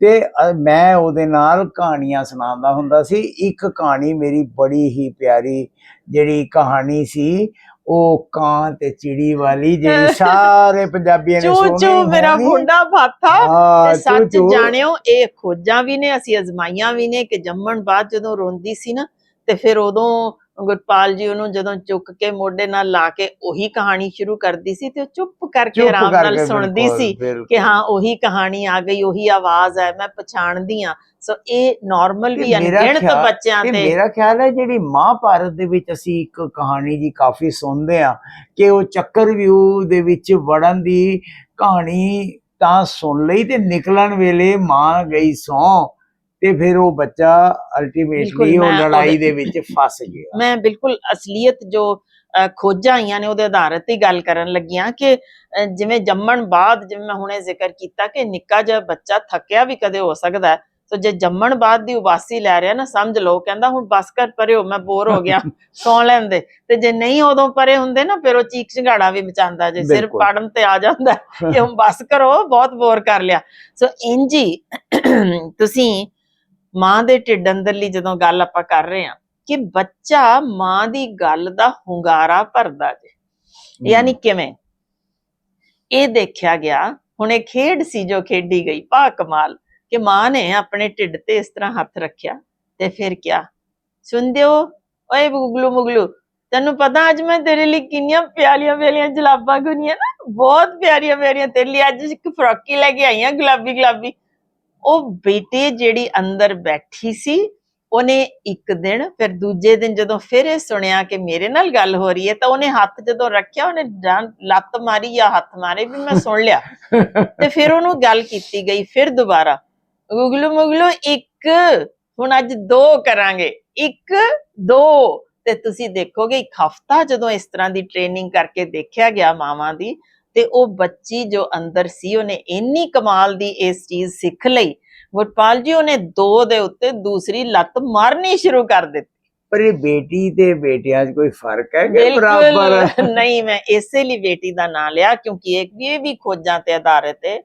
ਤੇ ਮੈਂ ਉਹਦੇ ਨਾਲ ਕਹਾਣੀਆਂ ਸੁਣਾਉਂਦਾ ਹੁੰਦਾ ਸੀ। ਇੱਕ ਕਹਾਣੀ ਮੇਰੀ ਬੜੀ ਹੀ ਪਿਆਰੀ ਜਿਹੜੀ ਕਹਾਣੀ ਸੀ ਉਹ ਕਾਂ ਤੇ ਚਿੜੀ ਵਾਲੀ ਜਿਹੜੀ ਸਾਰੇ ਪੰਜਾਬੀਆਂ ਨੇ ਸੁਣੀ ਚੂ ਮੇਰਾ। ਮੁੰਡਾ ਤੇ ਸੱਚ। ਜਾਣਿਓ ਇਹ ਖੋਜਾਂ ਵੀ ਨੇ ਅਸੀਂ ਅਜ਼ਮਾਈਆਂ ਵੀ ਨੇ ਕਿ ਜੰਮਣ ਬਾਅਦ ਜਦੋਂ ਰੋਂਦੀ ਸੀ ਨਾ ਤੇ ਫਿਰ ਉਦੋਂ ਗੁਰਪਾਲ ਜੀ ਉਹਨੂੰ ਜਦੋਂ ਚੁੱਕ ਕੇ ਮੋਢੇ ਨਾਲ ਲਾ ਕੇ ਉਹੀ ਕਹਾਣੀ ਸ਼ੁਰੂ ਕਰਦੀ ਸੀ ਤੇ ਉਹ ਚੁੱਪ ਕਰਕੇ ਆਰਾਮ ਨਾਲ ਸੁਣਦੀ ਸੀ। ਕਿ ਹਾਂ ਉਹੀ ਕਹਾਣੀ ਆ ਗਈ ਉਹੀ ਆਵਾਜ਼ ਹੈ ਮੈਂ ਪਛਾਣਦੀ ਆ ਸੋ ਇਹ ਨਾਰਮਲ ਵੀ ਅਣਗਿਣਤ ਬੱਚਿਆਂ ਤੇ ਮੇਰਾ ਖਿਆਲ ਹੈ ਜਿਹੜੀ ਮਹਾਭਾਰਤ ਦੇ ਵਿੱਚ ਅਸੀਂ ਇੱਕ ਕਹਾਣੀ ਜੀ ਕਾਫੀ ਸੁਣਦੇ ਆ ਕਿ ਉਹ ਚੱਕਰਵਿਊਹ ਦੇ ਵਿੱਚ ਵੜਨ ਦੀ ਕਹਾਣੀ ਤਾਂ ਸੁਣ ਲਈ ਤੇ ਨਿਕਲਣ ਵੇਲੇ ਮਾਂ ਗਈ ਸੌ ਤੇ ਫਿਰ ਉਹ ਬੱਚਾ ਅਲਟੀਮੇਟਲੀ ਉਹ ਲੜਾਈ ਦੇ ਵਿੱਚ ਫਸ ਗਿਆ। ਮੈਂ ਬਿਲਕੁਲ ਅਸਲੀਅਤ ਜੋ ਖੋਜਾਂ ਆਈਆਂ ਨੇ ਉਹਦੇ ਆਧਾਰਿਤ ਹੀ ਗੱਲ ਕਰਨ ਲੱਗੀਆਂ ਕਿ ਜਿਵੇਂ ਜੰਮਣ ਬਾਅਦ ਜਿਵੇਂ ਮੈਂ ਹੁਣੇ ਜ਼ਿਕਰ ਕੀਤਾ ਕਿ ਨਿੱਕਾ ਜਿਹਾ ਬੱਚਾ ਥੱਕਿਆ ਵੀ ਕਦੇ ਹੋ ਸਕਦਾ ਸੋ ਜੇ ਜੰਮਣ ਬਾਅਦ ਦੀ ਉਬਾਸੀ ਲੈ ਰਿਹਾ ਨਾ ਸਮਝ ਲਓ ਕਹਿੰਦਾ ਹੁਣ ਬਸ ਕਰ ਪਰੇ ਹੋ ਮੈਂ ਬੋਰ ਹੋ ਗਿਆ ਸੌ ਲੈਂਦੇ। ਤੇ ਜੇ ਨਹੀਂ ਉਦੋਂ ਪਰੇ ਹੁੰਦੇ ਨਾ ਫਿਰ ਉਹ ਚੀਕ ਚਿੰਗਾੜਾ ਵੀ ਮਚਾਉਂਦਾ ਜੇ ਸਿਰ। ਪੜਨ ਤੇ ਆ ਜਾਂਦਾ ਕਿ ਹੁਣ ਬਸ ਕਰੋ ਬਹੁਤ ਬੋਰ ਕਰ ਲਿਆ। ਸੋ ਇੰਜੀ ਤੁਸੀਂ ਮਾਂ ਦੇ ਢਿੱਡ ਅੰਦਰਲੀ ਜਦੋਂ ਗੱਲ ਆਪਾਂ ਕਰ ਰਹੇ ਹਾਂ ਕਿ ਬੱਚਾ ਮਾਂ ਦੀ ਗੱਲ ਦਾ ਹੁੰਗਾਰਾ ਭਰਦਾ ਜੇ। ਯਾਨੀ ਕਿਵੇਂ? ਇਹ ਦੇਖਿਆ ਗਿਆ ਹੁਣ ਇਹ ਖੇਡ ਸੀ ਜੋ ਖੇਡੀ ਗਈ ਪਾ ਕਮਾਲ ਕਿ ਮਾਂ ਨੇ ਆਪਣੇ ਢਿੱਡ ਤੇ ਇਸ ਤਰ੍ਹਾਂ ਹੱਥ ਰੱਖਿਆ ਤੇ ਫਿਰ ਕਿਆ ਸੁਣਦੇ ਹੋ ਓਏ ਗੁਗਲੂ ਮੁਗਲੂ ਤੈਨੂੰ ਪਤਾ ਅੱਜ ਮੈਂ ਤੇਰੇ ਲਈ ਕਿੰਨੀਆਂ ਪਿਆਰੀਆਂ ਪਿਆਰੀਆਂ ਜਲਾਬਾਂ ਗੁਨੀਆਂ ਨਾ? ਬਹੁਤ ਪਿਆਰੀਆਂ ਪਿਆਰੀਆਂ ਤੇਰੇ ਲਈ ਅੱਜ ਇੱਕ ਫਰੋਕੀ ਲੈ ਕੇ ਆਈਆਂ ਗੁਲਾਬੀ ਗੁਲਾਬੀ। ਉਹ ਬੇਟੇ ਜਿਹੜੀ ਅੰਦਰ ਬੈਠੀ ਸੀ, ਉਹਨੇ ਇੱਕ ਦਿਨ ਫਿਰ ਦੂਜੇ ਦਿਨ ਜਦੋਂ ਫਿਰ ਇਹ ਸੁਣਿਆ ਕਿ ਮੇਰੇ ਨਾਲ ਗੱਲ ਹੋ ਰਹੀ ਹੈ, ਤਾਂ ਉਹਨੇ ਹੱਥ ਜਦੋਂ ਰੱਖਿਆ, ਉਹਨੇ ਲੱਤ ਮਾਰੀ ਜਾਂ ਹੱਥ ਮਾਰੇ ਵੀ ਮੈਂ ਸੁਣ ਲਿਆ। ਤੇ ਫਿਰ ਉਹਨੂੰ ਗੱਲ ਕੀਤੀ ਗਈ ਫਿਰ ਦੁਬਾਰਾ। ਗੁਗਲੂ ਮੁਗਲੂ, ਇੱਕ, ਹੁਣ ਅੱਜ ਦੋ ਕਰਾਂਗੇ। ਇੱਕ, ਦੋ। ਤੇ ਤੁਸੀਂ ਦੇਖੋਗੇ, ਇੱਕ ਹਫਤਾ ਜਦੋਂ ਇਸ ਤਰ੍ਹਾਂ ਦੀ ਟ੍ਰੇਨਿੰਗ ਕਰਕੇ ਦੇਖਿਆ ਗਿਆ ਮਾਵਾਂ ਦੀ ਤੇ ਉਹ ਬੱਚੀ ਜੋ ਅੰਦਰ ਸੀ ਉਹਨੇ ਇੰਨੀ ਕਮਾਲ ਦੀ ਇਸ ਚੀਜ਼ ਸਿੱਖ ਲਈ। ਗੁਰਪਾਲ ਜੀ ਉਹਨੇ ਦੋ ਦੇ ਉੱਤੇ ਦੂਸਰੀ ਲੱਤ ਮਾਰਨੀ ਸ਼ੁਰੂ ਕਰ ਦਿੱਤੀ। ਪਰ ਇਹ ਬੇਟੀ ਤੇ ਬੇਟਿਆਂ 'ਚ ਕੋਈ ਫ਼ਰਕ ਹੈ ਕਿ ਬਰਾਬਰ? ਨਹੀਂ ਮੈਂ ਇਸੇ ਲਈ ਬੇਟੀ ਦਾ ਨਾਂ ਲਿਆ ਕਿਉਂਕਿ ਇਹ ਵੀ ਇਹ ਵੀ ਖੋਜਾਂ ਤੇ ਆਧਾਰਿਤ ਹੈ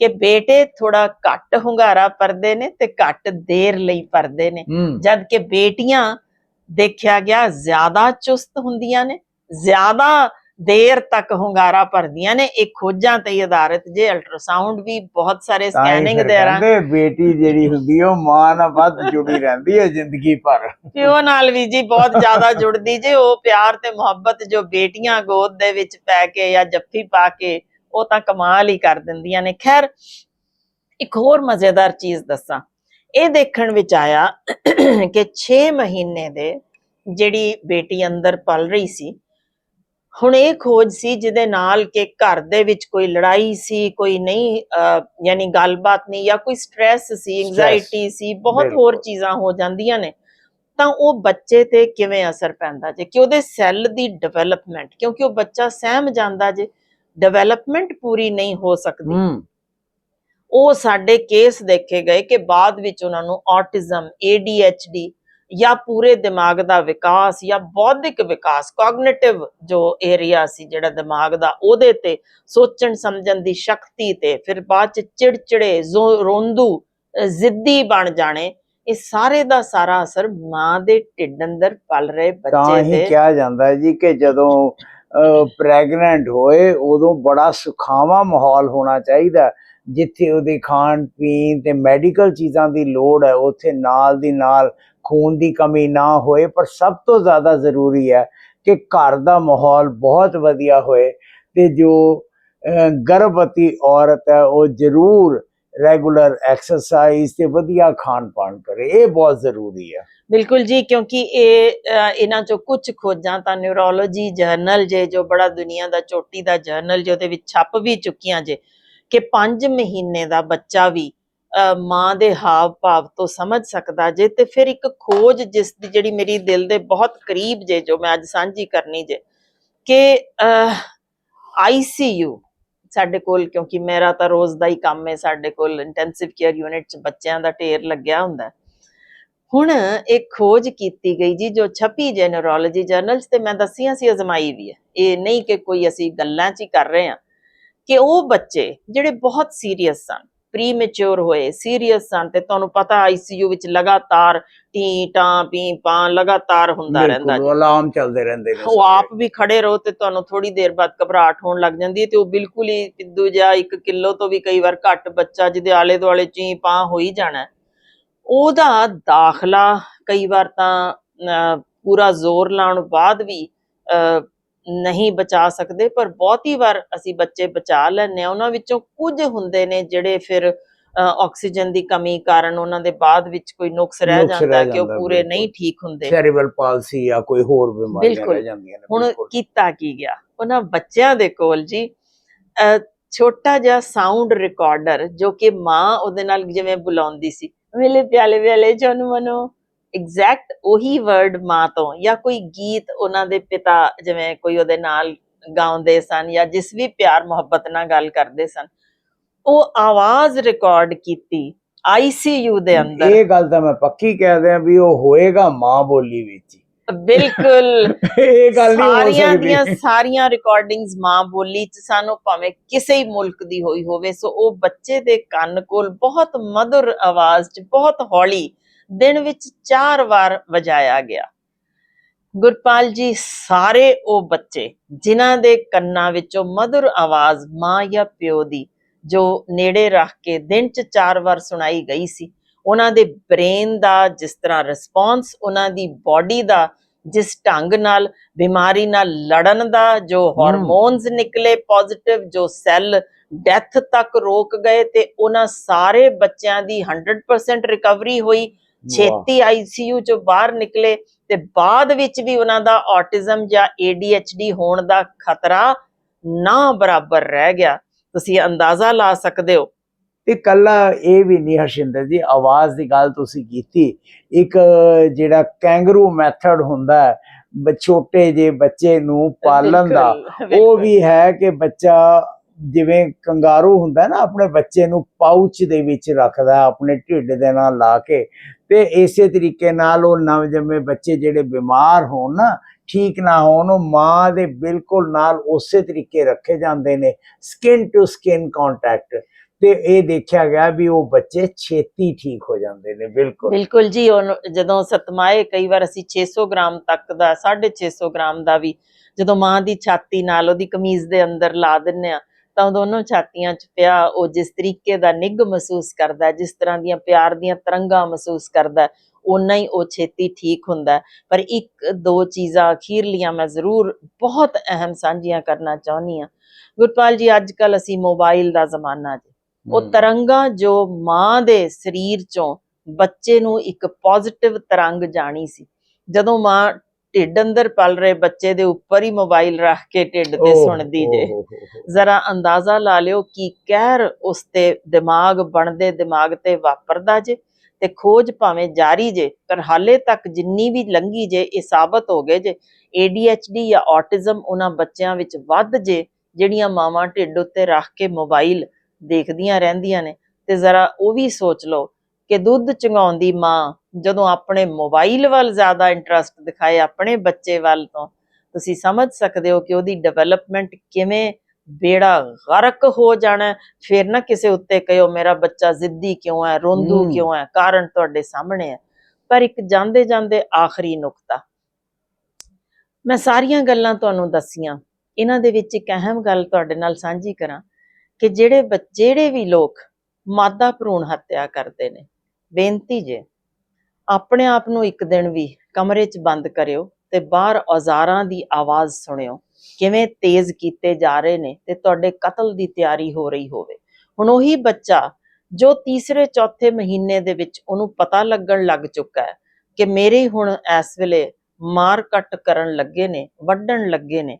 ਕਿ ਬੇਟੇ ਥੋੜਾ ਘੱਟ ਹੁੰਗਾਰਾ ਪਰਦੇ ਨੇ ਤੇ ਘੱਟ ਦੇਰ ਲਈ ਪਰਦੇ ਨੇ। ਜਦ ਕਿ ਬੇਟੀਆਂ ਦੇਖਿਆ ਗਿਆ ਜ਼ਿਆਦਾ ਚੁਸਤ ਹੁੰਦੀਆਂ ਨੇ ਜ਼ਿਆਦਾ ਦੇਰ ਤੱਕ ਹੁੰਗਾਰਾ ਭਰਦੀਆਂ ਨੇ ਇਹ ਖੋਜਾਂ ਤੇ ਹੀ ਆਧਾਰਿਤ ਜੇ ਅਲਟਰਾਸਾਊਂਡ ਵੀ ਬਹੁਤ ਸਾਰੇ ਸਕੈਨਿੰਗ ਦੇ ਰਾਂ ਕਹਿੰਦੇ ਬੇਟੀ ਜਿਹੜੀ ਹੁੰਦੀ ਉਹ ਮਾਂ ਨਾਲ ਵੱਧ ਜੁੜੀ ਰਹਿੰਦੀ ਹੈ ਜ਼ਿੰਦਗੀ ਭਰ। ਪਿਓ ਨਾਲ ਵੀ ਜੀ ਬਹੁਤ ਜ਼ਿਆਦਾ ਜੁੜਦੀ ਜੇ ਉਹ ਪਿਆਰ ਤੇ ਮੁਹੱਬਤ ਜੋ ਬੇਟੀਆਂ ਗੋਦ ਦੇ ਵਿੱਚ ਪੈ ਕੇ ਜਾਂ ਜੱਫੀ ਪਾ ਕੇ ਉਹ ਤਾਂ ਕਮਾਲ ਹੀ ਕਰ ਦਿੰਦੀਆਂ ਨੇ। ਖੈਰ ਇੱਕ ਹੋਰ ਮਜ਼ੇਦਾਰ ਚੀਜ਼ ਦੱਸਾਂ। ਇਹ ਦੇਖਣ ਵਿੱਚ ਆਇਆ ਕਿ 6 ਮਹੀਨੇ ਦੇ ਜਿਹੜੀ ਬੇਟੀ ਅੰਦਰ ਪਲ ਰਹੀ ਸੀ ਹੁਣ ਇਹ ਖੋਜ ਸੀ ਜਿਹਦੇ ਨਾਲ ਕਿ ਘਰ ਦੇ ਵਿੱਚ ਕੋਈ ਲੜਾਈ ਸੀ ਕੋਈ ਨਹੀਂ ਯਾਨੀ ਗੱਲਬਾਤ ਨਹੀਂ ਜਾਂ ਕੋਈ ਸਟ੍ਰੈਸ ਸੀ ਐਂਜ਼ਾਈਟੀ ਸੀ ਬਹੁਤ ਹੋਰ। ਚੀਜ਼ਾਂ ਹੋ ਜਾਂਦੀਆਂ ਨੇ ਤਾਂ ਉਹ ਬੱਚੇ ਤੇ ਕਿਵੇਂ ਅਸਰ ਪੈਂਦਾ ਜੇ? ਕਿ ਉਹਦੇ ਸੈੱਲ ਦੀ ਡਿਵੈਲਪਮੈਂਟ ਕਿਉਂਕਿ ਉਹ ਬੱਚਾ ਸਹਿਮ ਜਾਂਦਾ ਜੇ ਡਿਵੈਲਪਮੈਂਟ ਪੂਰੀ ਨਹੀਂ ਹੋ ਸਕਦੀ। ਉਹ ਸਾਡੇ ਕੇਸ ਦੇਖੇ ਗਏ ਕਿ ਬਾਅਦ ਵਿੱਚ ਉਹਨਾਂ ਨੂੰ ਆਟਿਜ਼ਮ ADHD ਜਾਂ ਪੂਰੇ ਦਿਮਾਗ ਦਾ ਵਿਕਾਸ ਜਾਂ ਬੌਧਿਕ ਵਿਕਾਸ ਕੋਗਨੀਟਿਵ ਜੋ ਏਰੀਆ ਸੀ ਜਿਹੜਾ ਦਿਮਾਗ ਦਾ ਉਹਦੇ ਤੇ ਸੋਚਣ ਸਮਝਣ ਦੀ ਸ਼ਕਤੀ ਤੇ ਫਿਰ ਬਾਅਦ ਚ ਚਿੜਚਿੜੇ ਰੋਂਦੂ ਜ਼ਿੱਦੀ ਬਣ ਜਾਣੇ ਇਹ ਸਾਰੇ ਦਾ ਸਾਰਾ ਅਸਰ ਮਾਂ ਦੇ ਢਿੱਡ ਅੰਦਰ ਪਲ ਰਹੇ ਤਾਂ ਬੱਚੇ ਹੀ ਤੇ ਕਿਹਾ ਜਾਂਦਾ ਹੈ ਜੀ ਕਿ ਜਦੋਂ ਪ੍ਰੈਗਨੈਂਟ ਹੋਏ ਉਦੋਂ ਬੜਾ ਸੁਖਾਵਾਂ ਮਾਹੌਲ ਹੋਣਾ ਚਾਹੀਦਾ ਹੈ। ਜਿੱਥੇ ਉਹਦੇ ਖਾਣ ਪੀਣ ਤੇ ਮੈਡੀਕਲ ਚੀਜ਼ਾਂ ਦੀ ਲੋੜ ਹੈ ਉੱਥੇ ਨਾਲ ਦੀ ਨਾਲ ਖੂਨ ਦੀ ਕਮੀ ਨਾ ਹੋਏ, ਪਰ ਸਭ ਤੋਂ ਜ਼ਿਆਦਾ ਜ਼ਰੂਰੀ ਹੈ ਕਿ ਘਰ ਦਾ ਮਾਹੌਲ ਬਹੁਤ ਵਧੀਆ ਹੋਏ ਤੇ ਜੋ ਗਰਭਵਤੀ ਔਰਤ ਹੈ, ਉਹ ਜ਼ਰੂਰ ਰੈਗੂਲਰ ਐਕਸਰਸਾਈਜ਼ ਤੇ ਵਧੀਆ ਖਾਣ ਪਾਣ ਕਰੇ। ਇਹ ਬਹੁਤ ਜ਼ਰੂਰੀ ਹੈ। ਬਿਲਕੁਲ ਜੀ, ਕਿਉਂਕਿ ਇਹ ਇਹਨਾਂ ਚੋਂ ਕੁਝ ਖੋਜਾਂ ਤਾਂ ਨਿਊਰੋਲੋਜੀ ਜਰਨਲ ਜੇ, ਜੋ ਬੜਾ ਦੁਨੀਆ ਦਾ ਚੋਟੀ ਦਾ ਜਰਨਲ ਜੇ, ਉਹਦੇ ਵਿੱਚ ਛਪ ਵੀ ਚੁੱਕੀਆਂ ਜੇ, ਕਿ 5 ਮਹੀਨੇ ਦਾ ਬੱਚਾ ਵੀ ਮਾਂ ਦੇ ਹਾਵ ਭਾਵ ਤੋਂ ਸਮਝ ਸਕਦਾ ਜੇ ਤੇ ਫਿਰ ਇੱਕ ਖੋਜ ਜਿਸ ਦੀ ਜਿਹੜੀ ਮੇਰੀ ਦਿਲ ਦੇ ਬਹੁਤ ਕਰੀਬ ਜੇ, ਜੋ ਮੈਂ ਅੱਜ ਸਾਂਝੀ ਕਰਨੀ ਜੇ, ਕਿ ਆਈਸੀਯੂ ਸਾਡੇ ਕੋਲ, ਕਿਉਂਕਿ ਮੇਰਾ ਤਾਂ ਰੋਜ਼ ਦਾ ਹੀ ਕੰਮ ਹੈ ਸਾਡੇ ਕੋਲ ਇੰਟੈਂਸਿਵ ਕੇਅਰ ਯੂਨਿਟ 'ਚ ਬੱਚਿਆਂ ਦਾ ਢੇਰ ਲੱਗਿਆ ਹੁੰਦਾ। ਹੁਣ ਇੱਕ ਖੋਜ ਕੀਤੀ ਗਈ ਜੀ, ਜੋ ਛਪੀ ਜੇ ਨਿਊਰੋਲੋਜੀ ਜਰਨਲਸ ਤੇ ਮੈਂ ਦੱਸੀਆਂ ਸੀ ਅਜ਼ਮਾਈ ਵੀ ਹੈ। ਇਹ ਨਹੀਂ ਕਿ ਕੋਈ ਅਸੀਂ ਗੱਲਾਂ 'ਚ ਹੀ ਕਰ ਰਹੇ ਹਾਂ, ਕਿ ਉਹ ਬੱਚੇ ਜਿਹੜੇ ਬਹੁਤ ਸੀਰੀਅਸ ਸਨ ਪ੍ਰੀਮੈਚੁਰ ਹੋਏ ਸੀਰੀਅਸ ਸਨ ਤੇ ਤੁਹਾਨੂੰ ਪਤਾ ਆਈਸੀਯੂ ਵਿੱਚ ਲਗਾਤਾਰ ਟੀ ਟਾਂ ਪੀ ਪਾਂ ਲਗਾਤਾਰ ਹੁੰਦਾ ਰਹਿੰਦਾ ਜੀ ਬਿਲਕੁਲ ਅਲਾਰਮ ਚੱਲਦੇ ਰਹਿੰਦੇ ਨੇ ਉਹ ਆਪ ਵੀ ਖੜੇ ਰਹੋ ਤੇ ਤੁਹਾਨੂੰ ਥੋੜੀ ਦੇਰ ਬਾਅਦ ਘਬਰਾਹਟ ਹੋਣ ਲੱਗ ਜਾਂਦੀ ਹੈ ਤੇ ਉਹ ਬਿਲਕੁਲ ਹੀ ਪਿੱਦੂ ਜਿਹਾ 1 ਕਿਲੋ ਤੋਂ ਵੀ ਕਈ ਵਾਰ ਘੱਟ ਬੱਚਾ ਜਿਹਦੇ ਆਲੇ ਦੁਆਲੇ ਚੀ ਪਾਂ ਹੋ ਹੀ ਜਾਣਾ। ਉਹਦਾ ਦਾਖਲਾ ਕਈ ਵਾਰ ਤਾਂ ਪੂਰਾ ਜ਼ੋਰ ਲਾਉਣ ਬਾਅਦ ਵੀ ਨਹੀਂ ਬਚਾ ਸਕਦੇ ਪਰ ਬਹੁਤੀ ਵਾਰ ਅਸੀਂ ਬੱਚੇ ਬਚਾ ਲੈਂਦੇ ਆ ਉਹਨਾਂ ਵਿੱਚੋਂ ਕੁਝ ਹੁੰਦੇ ਨੇ ਜਿਹੜੇ ਫਿਰ ਆਕਸੀਜਨ ਦੀ ਕਮੀ ਕਾਰਨ ਉਹਨਾਂ ਦੇ ਬਾਅਦ ਵਿੱਚ ਕੋਈ ਨੁਕਸ ਰਹਿ ਜਾਂਦਾ ਕਿ ਉਹ ਪੂਰੇ ਨਹੀਂ। ਠੀਕ ਹੁੰਦੇ ਸੈਰੀਬਲ ਪਾਲਸੀ ਜਾਂ ਕੋਈ ਹੋਰ ਬਿਮਾਰੀਆਂ। ਰਹਿ ਜਾਂਦੀਆਂ ਨੇ ਹੁਣ। ਕੀਤਾ ਕੀ ਗਿਆ ਉਹਨਾਂ ਬੱਚਿਆਂ ਦੇ ਕੋਲ ਜੀ ਛੋਟਾ ਜਿਹਾ ਸਾਊਂਡ ਰਿਕਾਰਡਰ ਜੋ ਕਿ ਮਾਂ ਉਹਦੇ ਨਾਲ ਜਿਵੇਂ ਬੁਲਾਉਂਦੀ ਸੀ ਵੇਲੇ ਪਿਆਲੇ ਵੇਲੇ ਜਨ ਮਨੋ ਐਗਜ਼ੈਕਟ ਉਹੀ ਵਰਡ ਮਾਂ ਤੋਂ ਜਾਂ ਕੋਈ ਗੀਤ ਉਹਨਾਂ ਦੇ ਪਿਤਾ ਜਿਵੇਂ ਕੋਈ ਉਹਦੇ ਨਾਲ ਗਾਉਂਦੇ ਸਨ ਜਾਂ ਜਿਸ ਵੀ ਪਿਆਰ ਮੁਹੱਬਤ ਨਾਲ ਗੱਲ ਕਰਦੇ ਸਨ ਉਹ ਆਵਾਜ਼ ਰਿਕਾਰਡ ਕੀਤੀ ਆਈਸੀਯੂ ਦੇ ਅੰਦਰ। ਇਹ ਗੱਲ ਤਾਂ ਮੈਂ ਪੱਕੀ ਕਹਿ ਦਿਆਂ ਵੀ ਉਹ ਹੋਏਗਾ ਮਾਂ ਬੋਲੀ ਵਿੱਚ। ਬਿਲਕੁਲ। ਇਹ ਗੱਲ ਨਹੀਂ ਹੋ ਸਾਰੀਆਂ ਦੀਆਂ ਸਕਦੀ ਸਾਰੀਆਂ ਰਿਕਾਰਡਿੰਗਸ ਮਾਂ ਬੋਲੀ ਚ ਸਾਨੂੰ ਭਾਵੇਂ ਕਿਸੇ ਹੀ ਮੁਲਕ ਦੀ ਹੋਈ ਹੋਵੇ ਸੋ ਉਹ ਬੱਚੇ ਦੇ ਕੰਨ ਕੋਲ ਬਹੁਤ ਮధుਰ ਆਵਾਜ਼ ਚ ਬਹੁਤ ਹੌਲੀ ਦਿਨ ਵਿੱਚ ਚਾਰ ਵਾਰ ਵਜਾਇਆ ਗਿਆ। ਗੁਰਪਾਲ ਜੀ ਸਾਰੇ ਉਹ ਬੱਚੇ ਜਿਨ੍ਹਾਂ ਦੇ ਕੰਨਾਂ ਵਿੱਚੋਂ ਮధుਰ ਆਵਾਜ਼ ਮਾਂ ਜਾਂ ਪਿਓ ਦੀ ਜੋ ਨੇੜੇ ਰੱਖ ਕੇ ਦਿਨ ਚ ਚਾਰ ਵਾਰ ਸੁਣਾਈ ਗਈ ਸੀ ਉਹਨਾਂ ਦੇ ਬ੍ਰੇਨ ਦਾ ਜਿਸ ਤਰ੍ਹਾਂ ਰਿਸਪੌਂਸ ਉਹਨਾਂ ਦੀ ਬਾਡੀ ਦਾ ਜਿਸ ਢੰਗ ਨਾਲ ਬਿਮਾਰੀ ਨਾਲ ਲੜਨ ਦਾ ਜੋ ਹਾਰਮੋਨਸ ਨਿਕਲੇ ਪੋਜ਼ਿਟਿਵ ਜੋ ਸੈੱਲ ਡੈਥ ਤੱਕ ਰੋਕ ਗਏ ਤੇ ਉਹਨਾਂ ਸਾਰੇ ਬੱਚਿਆਂ ਦੀ 100% ਰਿਕਵਰੀ ਹੋਈ ਛੇਤੀ ਆਈਸੀਯੂ ਚੋਂ ਬਾਹਰ ਨਿਕਲੇ ਤੇ ਬਾਅਦ ਵਿੱਚ ਵੀ ਉਹਨਾਂ ਦਾ ਆਟਿਜ਼ਮ ਜਾਂ ADHD ਹੋਣ ਦਾ ਖਤਰਾ ਨਾ ਬਰਾਬਰ ਰਹਿ ਗਿਆ। ਤੁਸੀਂ ਅੰਦਾਜ਼ਾ ਲਾ ਸਕਦੇ ਹੋ। ਤੇ ਕੱਲਾ ਇਹ ਵੀ ਨਹੀਂ ਹਰਸ਼ਿੰਦਰ ਜੀ ਆਵਾਜ਼ ਦੀ ਗੱਲ ਤੁਸੀਂ ਕੀਤੀ। ਇੱਕ ਜਿਹੜਾ ਕੈਂਗਰੂ ਮੈਥਡ ਹੁੰਦਾ ਹੈ ਛੋਟੇ ਜੇ ਬੱਚੇ ਨੂੰ ਪਾਲਣ ਦਾ ਉਹ। ਵੀ ਹੈ ਕਿ ਬੱਚਾ ਜਿਵੇਂ ਕੰਗਾਰੂ ਹੁੰਦਾ ਨਾ, ਆਪਣੇ ਬੱਚੇ ਨੂੰ ਪਾਊਚ ਦੇ ਵਿੱਚ ਰੱਖਦਾ, ਆਪਣੇ ਢਿੱਡ ਦੇ ਨਾਲ ਲਾ ਕੇ ਤੇ ਇਸੇ ਤਰੀਕੇ ਨਾਲ ਉਹ ਨਵਜੰਮੇ ਬੱਚੇ ਜਿਹੜੇ ਬਿਮਾਰ ਹੋਣ ਨਾ, ਠੀਕ ਨਾ ਹੋਣ, ਉਹ ਮਾਂ ਦੇ ਬਿਲਕੁਲ ਨਾਲ ਉਸੇ ਤਰੀਕੇ ਰੱਖੇ ਜਾਂਦੇ ਨੇ ਸਕਿਨ ਟੂ ਸਕਿਨ ਕੰਟੈਕਟ ਤੇ ਇਹ ਦੇਖਿਆ ਗਿਆ ਵੀ ਉਹ ਬੱਚੇ ਛੇਤੀ ਠੀਕ ਹੋ ਜਾਂਦੇ ਨੇ, ਬਿਲਕੁਲ। ਬਿਲਕੁਲ ਜੀ, ਉਹ ਜਦੋਂ ਸਤਮਾਏ, ਕਈ ਵਾਰ ਅਸੀਂ 600 ਗ੍ਰਾਮ ਤੱਕ ਦਾ 650 ਗ੍ਰਾਮ ਦਾ ਵੀ ਜਦੋਂ ਮਾਂ ਦੀ ਛਾਤੀ ਨਾਲ ਉਹਦੀ ਕਮੀਜ਼ ਦੇ ਅੰਦਰ ਲਾ ਦਿੰਨੇ ਆ ਤਾਂ ਦੋਨੋਂ ਛਾਤੀਆਂ 'ਚ ਪਿਆ ਉਹ ਜਿਸ ਤਰੀਕੇ ਦਾ ਨਿੱਘ ਮਹਿਸੂਸ ਕਰਦਾ ਜਿਸ ਤਰ੍ਹਾਂ ਦੀਆਂ ਪਿਆਰ ਦੀਆਂ ਤਰੰਗਾਂ ਮਹਿਸੂਸ ਕਰਦਾ ਓਨਾ ਹੀ ਉਹ ਛੇਤੀ ਠੀਕ ਹੁੰਦਾ। ਪਰ ਇੱਕ ਦੋ ਚੀਜ਼ਾਂ ਅਖੀਰਲੀਆਂ ਮੈਂ ਜ਼ਰੂਰ ਬਹੁਤ ਅਹਿਮ ਸਾਂਝੀਆਂ ਕਰਨਾ ਚਾਹੁੰਦੀ ਆ ਗੁਰਪਾਲ ਜੀ ਅੱਜ ਕੱਲ ਅਸੀਂ ਮੋਬਾਈਲ ਦਾ ਜ਼ਮਾਨਾ ਜੀ ਉਹ। ਤਰੰਗਾਂ ਜੋ ਮਾਂ ਦੇ ਸਰੀਰ ਚੋਂ ਬੱਚੇ ਨੂੰ ਇੱਕ ਪੋਜ਼ਿਟਿਵ ਤਰੰਗ ਜਾਣੀ ਸੀ ਜਦੋਂ ਮਾਂ ਢਿੱਡ ਅੰਦਰ ਪਲ ਰਹੇ ਬੱਚੇ ਦੇ ਉੱਪਰ ਹੀ ਮੋਬਾਈਲ ਰੱਖ ਕੇ ਢਿੱਡ ਤੇ ਸੁਣਦੀ ਜੇ। ਜ਼ਰਾ ਅੰਦਾਜ਼ਾ ਲਾ ਲਿਓ ਕਿ ਕਹਿਰ ਉਸ ਤੇ ਦਿਮਾਗ ਬਣਦੇ ਦਿਮਾਗ ਤੇ ਵਾਪਰਦਾ ਜੇ ਤੇ ਖੋਜ ਭਾਵੇਂ ਜਾਰੀ ਜੇ ਪਰ ਹਾਲੇ ਤੱਕ ਜਿੰਨੀ ਵੀ ਲੰਗੀ ਜੇ ਇਹ ਸਾਬਤ ਹੋ ਗਏ ਜੇ। ADHD ਜਾਂ autism ਉਹਨਾਂ ਬੱਚਿਆਂ ਵਿੱਚ ਵੱਧ ਜੇ ਜਿਹੜੀਆਂ ਮਾਵਾਂ ਢਿੱਡ ਉੱਤੇ ਰੱਖ ਕੇ ਮੋਬਾਈਲ ਦੇਖਦੀਆਂ ਰਹਿੰਦੀਆਂ ਨੇ। ਤੇ ਤੇ ਜ਼ਰਾ ਉਹ ਵੀ ਸੋਚ ਲਓ ਕਿ ਦੁੱਧ ਚੁੰਗਾਉਂਦੀ ਮਾਂ ਜਦੋਂ ਆਪਣੇ ਮੋਬਾਈਲ ਵੱਲ ਜ਼ਿਆਦਾ ਇੰਟਰਸਟ ਦਿਖਾਏ ਆਪਣੇ ਬੱਚੇ ਵੱਲ ਤੋਂ ਤੁਸੀਂ ਸਮਝ ਸਕਦੇ ਹੋ ਕਿ ਉਹਦੀ ਡਿਵੈਲਪਮੈਂਟ ਕਿਵੇਂ ਬੇੜਾ ਗਰਕ ਹੋ ਜਾਣਾ। ਫਿਰ ਨਾ ਕਿਸੇ ਉੱਤੇ ਕਹਿਓ ਮੇਰਾ ਬੱਚਾ ਜ਼ਿੱਦੀ ਕਿਉਂ ਹੈ? ਰੋਂਦੂ। ਕਿਉਂ ਹੈ? ਕਾਰਨ ਤੁਹਾਡੇ ਸਾਹਮਣੇ ਹੈ। ਪਰ ਇੱਕ ਜਾਂਦੇ ਜਾਂਦੇ ਆਖਰੀ ਨੁਕਤਾ। ਮੈਂ ਸਾਰੀਆਂ ਗੱਲਾਂ ਤੁਹਾਨੂੰ ਦੱਸੀਆਂ। ਇਹਨਾਂ ਦੇ ਵਿੱਚ ਇੱਕ ਅਹਿਮ ਗੱਲ ਤੁਹਾਡੇ ਨਾਲ ਸਾਂਝੀ ਕਰਾਂ ਕਿ ਜਿਹੜੇ ਜਿਹੜੇ ਵੀ ਲੋਕ ਮਾਦਾ ਭਰੂਣ ਹੱਤਿਆ ਕਰਦੇ ਨੇ ਬੇਨਤੀ ਜੇ ਆਪਣੇ ਆਪ ਨੂੰ ਇੱਕ ਦਿਨ ਵੀ ਕਮਰੇ 'ਚ ਬੰਦ ਕਰਿਓ ਤੇ ਬਾਹਰ ਔਜ਼ਾਰਾਂ ਦੀ ਆਵਾਜ਼ ਸੁਣਿਓ। ਕਿਵੇਂ ਤੇਜ਼ ਕੀਤੇ ਜਾ ਰਹੇ ਨੇ ਤੇ ਤੁਹਾਡੇ ਕਤਲ ਦੀ ਤਿਆਰੀ ਹੋ ਰਹੀ ਹੋਵੇ। ਹੁਣ ਉਹੀ ਬੱਚਾ ਜੋ ਤੀਸਰੇ ਚੌਥੇ ਮਹੀਨੇ ਦੇ ਵਿੱਚ ਉਹਨੂੰ ਪਤਾ ਲੱਗਣ ਲੱਗ ਚੁੱਕਾ ਹੈ ਕਿ ਮੇਰੇ ਹੁਣ ਇਸ ਵੇਲੇ ਮਾਰ ਕੱਟ ਕਰਨ ਲੱਗੇ ਨੇ, ਵੱਢਣ ਲੱਗੇ ਨੇ।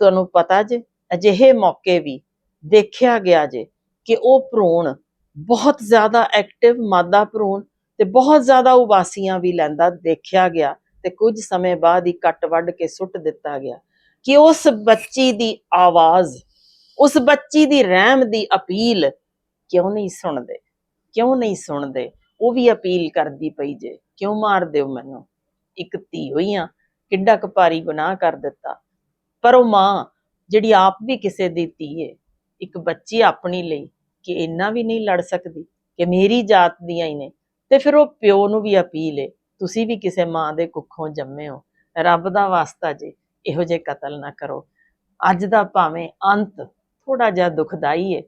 ਤੁਹਾਨੂੰ ਪਤਾ ਜੇ, ਅਜਿਹੇ ਮੌਕੇ ਵੀ ਦੇਖਿਆ ਗਿਆ ਜੇ ਕਿ ਉਹ ਭਰੂਣ ਬਹੁਤ ਜ਼ਿਆਦਾ ਐਕਟਿਵ ਮਾਦਾ ਭਰੂਣ ਤੇ ਬਹੁਤ ਜ਼ਿਆਦਾ ਉਬਾਸੀਆਂ ਵੀ ਲੈਂਦਾ, ਦੇਖਿਆ ਗਿਆ ਤੇ ਕੁਝ ਸਮੇਂ ਬਾਅਦ ਹੀ ਕੱਟ ਵੱਢ ਕੇ ਸੁੱਟ ਦਿੱਤਾ ਗਿਆ। ਕਿ ਉਸ ਬੱਚੀ ਦੀ ਆਵਾਜ਼, ਉਸ ਬੱਚੀ ਦੀ ਰਹਿਮ ਦੀ ਅਪੀਲ ਕਿਉਂ ਨਹੀਂ ਸੁਣਦੇ? ਕਿਉਂ ਨਹੀਂ ਸੁਣਦੇ? ਉਹ ਵੀ ਅਪੀਲ ਕਰਦੀ ਪਈ ਜੇ, ਕਿਉਂ ਮਾਰ ਦਿਓ ਮੈਨੂੰ? ਇੱਕ ਧੀ ਹੋਈ ਆ ਕਿੱਡਾ ਕੁ ਭਾਰੀ ਗੁਨਾਹ ਕਰ ਦਿੱਤਾ। ਪਰ ਉਹ ਮਾਂ, ਜਿਹੜੀ ਆਪ ਵੀ ਕਿਸੇ ਦੀ ਧੀ ਏ, ਇੱਕ ਬੱਚੀ ਆਪਣੀ ਲਈ, ਕਿ ਇੰਨਾ ਵੀ ਨਹੀਂ ਲੜ ਸਕਦੀ, ਕਿ ਮੇਰੀ ਜਾਤ ਦੀਆਂ ਹੀ ਨੇ ਤੇ ਫਿਰ ਉਹ ਪਿਓ ਨੂੰ ਵੀ ਅਪੀਲ ਏ ਤੁਸੀਂ ਵੀ ਕਿਸੇ ਮਾਂ ਦੇ ਕੁੱਖੋਂ ਜੰਮੇ ਹੋ। ਰੱਬ ਦਾ ਵਾਸਤਾ ਜੇ ਇਹੋ ਜਿਹੇ ਕਤਲ ਨਾ ਕਰੋ। ਅੱਜ ਦਾ ਭਾਵੇਂ ਅੰਤ ਥੋੜਾ ਜਿਹਾ ਦੁਖਦਾਈ ਏ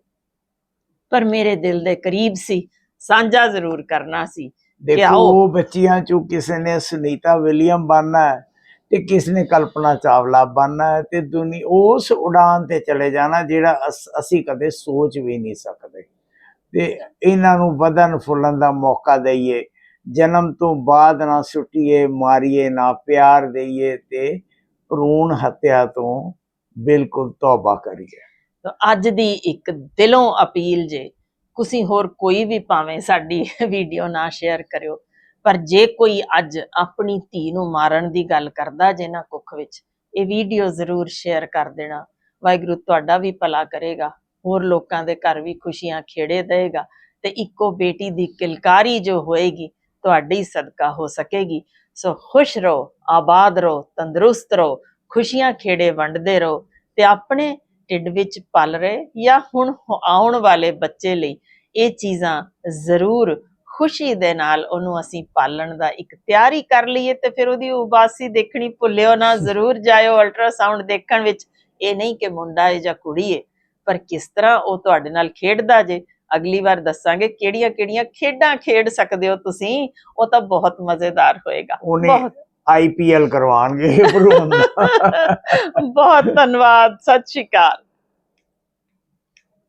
ਪਰ ਮੇਰੇ ਦਿਲ ਦੇ ਕਰੀਬ ਸੀ ਸਾਂਝਾ ਜ਼ਰੂਰ ਕਰਨਾ ਸੀ ਦੇਖੋ ਬੱਚੀਆਂ ਚੋਂ ਕਿਸੇ ਨੇ ਸੁਨੀਤਾ ਵਿਲੀਅਮ ਬਣਨਾ ਹੈ ਤੇ ਕਿਸ ਨੇ ਕਲਪਨਾ ਚਾਵਲਾ ਬਣਨਾ ਹੈ ਤੇ ਦੁਨੀ ਉਸ ਉਡਾਨ ਤੇ ਚਲੇ ਜਾਣਾ ਜਿਹੜਾ ਅਸੀਂ ਕਦੇ ਸੋਚ ਵੀ ਨਹੀਂ ਸਕਦੇ। ਤੇ ਇਹਨਾਂ ਨੂੰ ਵਧਣ ਫੁੱਲਣ ਦਾ ਮੌਕਾ ਦਈਏ, ਜਨਮ ਤੋਂ ਬਾਅਦ ਨਾ ਸੁੱਟੀਏ, ਮਾਰੀਏ, ਨਾ ਪਿਆਰ ਦਈਏ ਤੇ ਭਰੂਣ ਹੱਤਿਆ ਤੋਂ ਬਿਲਕੁਲ ਤੌਬਾ ਕਰੀਏ। ਤਾਂ ਅੱਜ ਦੀ ਇੱਕ ਦਿਲੋਂ ਅਪੀਲ ਜੇ ਤੁਸੀਂ ਹੋਰ ਕੋਈ ਵੀ ਭਾਵੇਂ ਸਾਡੀ ਵੀਡੀਓ ਨਾ ਸ਼ੇਅਰ ਕਰਿਓ, ਪਰ ਜੇ ਕੋਈ ਅੱਜ ਆਪਣੀ ਧੀ ਨੂੰ ਮਾਰਨ ਦੀ ਗੱਲ ਕਰਦਾ ਜੇ ਨਾ ਕੁੱਖ ਵਿੱਚ, ਇਹ ਵੀਡੀਓ ਜ਼ਰੂਰ ਸ਼ੇਅਰ ਕਰ ਦੇਣਾ। ਵਾਹਿਗੁਰੂ ਤੁਹਾਡਾ ਵੀ ਭਲਾ ਕਰੇਗਾ। ਹੋਰ ਲੋਕਾਂ ਦੇ ਘਰ ਵੀ ਖੁਸ਼ੀਆਂ ਖੇੜੇ ਦੇਗਾ ਤੇ ਇੱਕੋ ਬੇਟੀ ਦੀ ਕਿਲਕਾਰੀ ਜੋ ਹੋਏਗੀ, ਤੁਹਾਡੀ ਸਦਕਾ ਹੋ ਸਕੇਗੀ। ਸੋ ਖੁਸ਼ ਰਹੋ, ਆਬਾਦ ਰਹੋ, ਤੰਦਰੁਸਤ ਰਹੋ, ਖੁਸ਼ੀਆਂ ਖੇੜੇ ਵੰਡਦੇ ਰਹੋ ਤੇ ਆਪਣੇ ਢਿੱਡ ਵਿੱਚ ਪਲ ਰਹੇ ਜਾਂ ਹੁਣ ਆਉਣ ਵਾਲੇ ਬੱਚੇ ਲਈ ਇਹ ਚੀਜ਼ਾਂ ਜ਼ਰੂਰ ਖੁਸ਼ੀ ਦੇ ਨਾਲ ਉਹਨੂੰ ਅਸੀਂ ਪਾਲਣ ਦਾ ਇੱਕ ਤਿਆਰੀ ਕਰ ਲਈਏ ਤੇ ਫਿਰ ਉਹਦੀ ਉਬਾਸੀ ਦੇਖਣੀ ਭੁੱਲਿਓ ਨਾ, ਜ਼ਰੂਰ ਜਾਇਓ ਅਲਟਰਾਸਾਊਂਡ ਦੇਖਣ ਵਿੱਚ। ਇਹ ਨਹੀਂ ਕਿ ਮੁੰਡਾ ਹੈ ਜਾਂ ਕੁੜੀ ਹੈ ਪਰ ਕਿਸ ਤਰ੍ਹਾਂ ਉਹ ਤੁਹਾਡੇ ਨਾਲ ਖੇਡਦਾ ਜੇ? ਅਗਲੀ ਵਾਰ ਦੱਸਾਂਗੇ ਕਿਹੜੀਆਂ ਕਿਹੜੀਆਂ ਖੇਡਾਂ ਖੇਡ ਸਕਦੇ ਹੋ ਤੁਸੀਂ ਉਹ ਤਾਂ ਬਹੁਤ ਮਜ਼ੇਦਾਰ ਹੋਏਗਾ। ਬਹੁਤ। ਆਈਪੀਐਲ ਕਰਵਾਉਣਗੇ ਭਰੂਣ ਦਾ। ਬਹੁਤ ਧੰਨਵਾਦ ਸਤਿ ਸ਼੍ਰੀ ਅਕਾਲ।